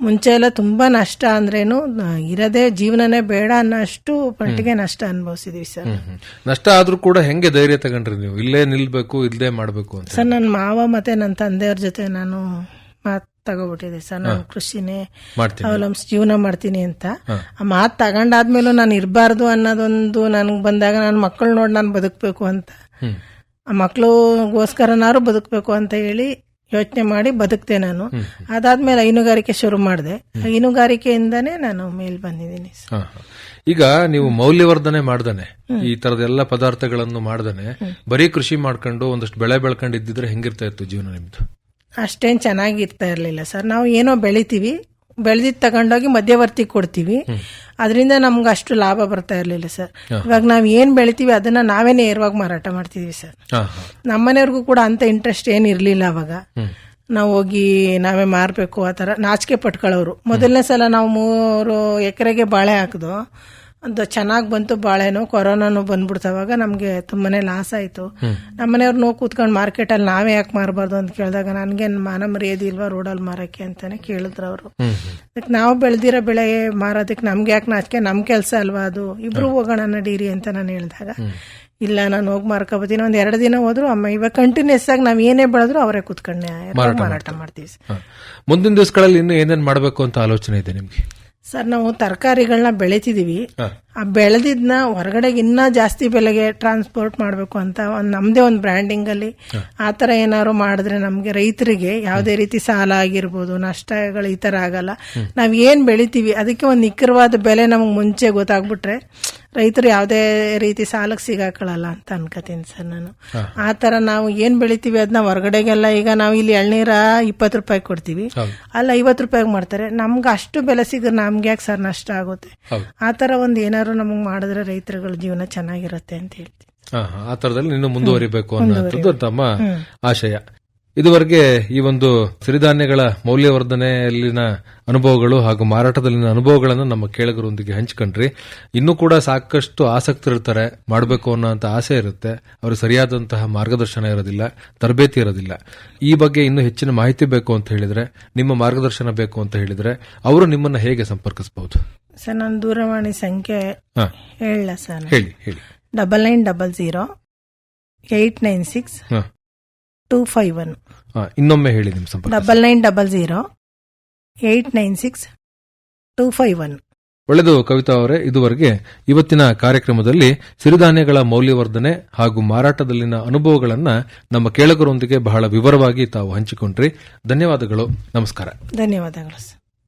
ಮುಂಚೆ ಎಲ್ಲ ತುಂಬಾ ನಷ್ಟ ಅಂದ್ರೇನು ಇರದೇ ಜೀವನನೇ ಬೇಡ ಅನ್ನೋಷ್ಟು ಮಟ್ಟಿಗೆ ನಷ್ಟ ಅನುಭವಿಸಿದೀವಿ ಸರ್. ನಷ್ಟ ಆದ್ರೂ ಕೂಡ ಹೆಂಗೆ ಧೈರ್ಯ ತಗೊಂಡ್ರಿ ನೀವು? ಇಲ್ಲೇ ನಿಲ್ಬೇಕು ಇಲ್ಲೇ ಮಾಡ್ಬೇಕು ಅಂತ ಸರ್ ನನ್ನ ಮಾವ ಮತ್ತೆ ನನ್ನ ತಂದೆಯವ್ರ ಜೊತೆ ನಾನು ಮಾತು ತಗೋಬಿಟ್ಟಿದೆ ಸರ್. ನಾನು ಕೃಷಿನೇ ಅವಲಂಬಿಸಿ ಜೀವನ ಮಾಡ್ತೀನಿ ಅಂತ. ಆ ಮಾತು ತಗೊಂಡಾದ್ಮೇಲೂ ನಾನು ಇರಬಾರ್ದು ಅನ್ನೋದೊಂದು ನನಗೆ ಬಂದಾಗ ನನ್ನ ಮಕ್ಕಳು ನೋಡಿ ನಾನು ಬದುಕಬೇಕು ಅಂತ. ಆ ಮಕ್ಕಳುಗೋಸ್ಕರನಾರು ಬದುಕಬೇಕು ಅಂತ ಹೇಳಿ ಯೋಚನೆ ಮಾಡಿ ಬದುಕ್ತೆ ನಾನು. ಅದಾದ್ಮೇಲೆ ಹೈನುಗಾರಿಕೆ ಶುರು ಮಾಡಿದೆ. ಹೈನುಗಾರಿಕೆಯಿಂದಾನೇ ನಾನು ಮೇಲ್ ಬಂದಿದ್ದೀನಿ. ಈಗ ನೀವು ಮೌಲ್ಯವರ್ಧನೆ ಮಾಡ್ದಾನೆ. ಈ ತರದ ಎಲ್ಲ ಪದಾರ್ಥಗಳನ್ನು ಮಾಡ್ದಾನೆ. ಬರೀ ಕೃಷಿ ಮಾಡ್ಕೊಂಡು ಒಂದಷ್ಟು ಬೆಳೆ ಬೆಳ್ಕೊಂಡು ಇದ್ದಿದ್ರೆ ಹೆಂಗಿರ್ತಾ ಇತ್ತು ಜೀವನ ನಿಮ್ದು? ಅಷ್ಟೇನ್ ಚೆನ್ನಾಗಿರ್ತಾ ಇರ್ಲಿಲ್ಲ ಸರ್. ನಾವು ಏನೋ ಬೆಳಿತೀವಿ ಬೆಳೆದಿದ್ ತಗೊಂಡೋಗಿ ಮಧ್ಯವರ್ತಿ ಕೊಡ್ತೀವಿ. ಅದರಿಂದ ನಮ್ಗೆ ಅಷ್ಟು ಲಾಭ ಬರ್ತಾ ಇರಲಿಲ್ಲ ಸರ್. ಇವಾಗ ನಾವು ಏನ್ ಬೆಳಿತೀವಿ ಅದನ್ನ ನಾವೇ ನೇರವಾಗಿ ಮಾರಾಟ ಮಾಡ್ತಿದೀವಿ ಸರ್. ನಮ್ಮನೆಯವ್ರಿಗೂ ಕೂಡ ಅಂತ ಇಂಟ್ರೆಸ್ಟ್ ಏನು ಇರಲಿಲ್ಲ ಅವಾಗ. ನಾವು ಹೋಗಿ ನಾವೇ ಮಾರಬೇಕು ಆ ಥರ. ನಾಚಿಕೆ ಪಟ್ಕೊಳ್ಳೋರು. ಮೊದಲನೇ ಸಲ ನಾವು ಮೂರು ಎಕರೆಗೆ ಬಾಳೆ ಹಾಕಿದ್ವು ಅದು ಚೆನ್ನಾಗಿ ಬಂತು ಬಾಳೆನೋ ಕೊರೋನಾನು ಬಂದ್ಬಿಡ್ತಾವಾಗ ನಮಗೆ ತುಂಬಾನೇ ಲಾಸ್ ಆಯ್ತು. ನಮ್ಮನೆಯವ್ರು ನೋವು ಕೂತ್ಕೊಂಡು ಮಾರ್ಕೆಟಲ್ಲಿ ನಾವೇ ಯಾಕೆ ಮಾರಬಾರ್ದು ಅಂತ ಕೇಳಿದಾಗ ನನಗೆ ಮಾನ ಮರ್ಯಾದಿಲ್ವಾ ರೋಡಲ್ಲಿ ಮಾರಕ್ಕೆ ಅಂತಾನೆ ಕೇಳಿದ್ರು ಅವರು. ಅದಕ್ಕೆ ನಾವು ಬೆಳೆದಿರೋ ಬೆಳೆ ಮಾರೋದಕ್ಕೆ ನಮ್ಗೆ ಯಾಕೆ ನಾಚಿಕೆ ನಮ್ ಕೆಲಸ ಅಲ್ವಾ ಅದು? ಇಬ್ರು ಹೋಗೋಣ ನಡೀರಿ ಅಂತ ನಾನು ಹೇಳಿದಾಗ ಇಲ್ಲ ನಾನು ಹೋಗಿ ಮಾರ್ಕೋಬೋದಿನ ಒಂದ್ ಎರಡು ದಿನ ಹೋದ್ರು ಅಮ್ಮ ಇವಾಗ ಕಂಟಿನ್ಯೂಸ್ ಆಗಿ ನಾವ್ ಏನೇ ಬೆಳೆದ್ರು ಅವರೇ ಕುತ್ಕೊಂಡೆ ಮಾರಾಟ ಮಾಡ್ತೀವಿ. ಮುಂದಿನ ದಿವಸಗಳಲ್ಲಿ ಇನ್ನು ಏನೇನ್ ಮಾಡ್ಬೇಕು ಅಂತ ಆಲೋಚನೆ ಇದೆ ನಿಮ್ಗೆ? ಸರ್ ನಾವು ತರಕಾರಿಗಳನ್ನ ಬೆಳಿತಿದೀವಿ. ಆ ಬೆಳೆದಿದ್ನ ಹೊರಗಡೆಗೆ ಇನ್ನ ಜಾಸ್ತಿ ಬೆಲೆಗೆ ಟ್ರಾನ್ಸ್ಪೋರ್ಟ್ ಮಾಡಬೇಕು ಅಂತ ಒಂದು ನಮ್ದೇ ಒಂದು ಬ್ರ್ಯಾಂಡಿಂಗ್ ಅಲ್ಲಿ ಆ ತರ ಏನಾದ್ರು ಮಾಡಿದ್ರೆ ನಮ್ಗೆ ರೈತರಿಗೆ ಯಾವುದೇ ರೀತಿ ಸಾಲ ಆಗಿರ್ಬೋದು ನಷ್ಟಗಳು ಈ ತರ ಆಗಲ್ಲ. ನಾವ್ ಏನ್ ಬೆಳಿತೀವಿ ಅದಕ್ಕೆ ಒಂದು ನಿಖರವಾದ ಬೆಲೆ ನಮಗೆ ಮುಂಚೆ ಗೊತ್ತಾಗ್ಬಿಟ್ರೆ ರೈತರು ಯಾವುದೇ ರೀತಿ ಸಾಲಕ್ಕೆ ಸಿಗಾಕೊಳ್ಳಲ್ಲ ಅಂತ ಅನ್ಕೋತೀನಿ ಸರ್ ನಾನು. ಆ ತರ ನಾವು ಏನ್ ಬೆಳಿತೀವಿ ಅದನ್ನ ಹೊರಗಡೆಗೆಲ್ಲ ಈಗ ನಾವು ಇಲ್ಲಿ ಎಳ್ನೀರ ಇಪ್ಪತ್ತು ರೂಪಾಯಿ ಕೊಡ್ತೀವಿ. ಅಲ್ಲ ಐವತ್ತು ರೂಪಾಯಿಗೆ ಮಾಡ್ತಾರೆ. ನಮ್ಗೆ ಅಷ್ಟು ಬೆಲೆ ಸಿಗ ನಮ್ಗೆ ಯಾಕೆ ಸರ್ ನಷ್ಟ ಆಗುತ್ತೆ. ಆ ತರ ಒಂದು ಏನಾದ್ರು ನಮಗ್ ಮಾಡಿದ್ರೆ ರೈತರುಗಳ ಜೀವನ ಚೆನ್ನಾಗಿರುತ್ತೆ ಅಂತ ಹೇಳ್ತೀನಿ. ಹಾ, ಹಾ. ಆ ತರದಲ್ಲಿ ಇನ್ನು ಮುಂದುವರಿಬೇಕು ಅನ್ನೋದು ತಮ್ಮ ಆಶಯ. ಇದುವರೆಗೆ ಈ ಒಂದು ಸಿರಿಧಾನ್ಯಗಳ ಮೌಲ್ಯವರ್ಧನೆಯಲ್ಲಿನ ಅನುಭವಗಳು ಹಾಗೂ ಮಾರಾಟದಲ್ಲಿನ ಅನುಭವಗಳನ್ನು ನಮ್ಮ ಕೇಳಗರೊಂದಿಗೆ ಹಂಚಿಕೊಂಡ್ರಿ. ಇನ್ನೂ ಕೂಡ ಸಾಕಷ್ಟು ಆಸಕ್ತಿ ಇರ್ತಾರೆ ಮಾಡಬೇಕು ಅನ್ನೋಂಥ ಆಸೆ ಇರುತ್ತೆ. ಅವರು ಸರಿಯಾದಂತಹ ಮಾರ್ಗದರ್ಶನ ಇರೋದಿಲ್ಲ ತರಬೇತಿ ಇರೋದಿಲ್ಲ. ಈ ಬಗ್ಗೆ ಇನ್ನೂ ಹೆಚ್ಚಿನ ಮಾಹಿತಿ ಬೇಕು ಅಂತ ಹೇಳಿದ್ರೆ ನಿಮ್ಮ ಮಾರ್ಗದರ್ಶನ ಬೇಕು ಅಂತ ಹೇಳಿದ್ರೆ ಅವರು ನಿಮ್ಮನ್ನ ಹೇಗೆ ಸಂಪರ್ಕಿಸಬಹುದು? ಸರ್ ನನ್ನ ದೂರವಾಣಿ ಸಂಖ್ಯೆ ಹಾ. ಹೇಳ ಸರ್. ಹೇಳಿ ಹೇಳಿ. Double nine double zero eight nine six. Two five one. ಇನ್ನೊಮ್ಮೆ ಹೇಳಿ ನಿಮ್ಮ ಸಂಪರ್ಕ double nine double zero eight nine six two five one ಒಳ್ಳೆದು ಕವಿತಾ ಅವರೇ ಇದುವರೆಗೆ ಇವತ್ತಿನ ಕಾರ್ಯಕ್ರಮದಲ್ಲಿ ಸಿರಿಧಾನ್ಯಗಳ ಮೌಲ್ಯವರ್ಧನೆ ಹಾಗೂ ಮಾರಾಟದಲ್ಲಿನ ಅನುಭವಗಳನ್ನು ನಮ್ಮ ಕೇಳಕರೊಂದಿಗೆ ಬಹಳ ವಿವರವಾಗಿ ತಾವು ಹಂಚಿಕೊಂಡ್ರಿ. ಧನ್ಯವಾದಗಳು ನಮಸ್ಕಾರ. ಧನ್ಯವಾದಗಳು ಸರ್.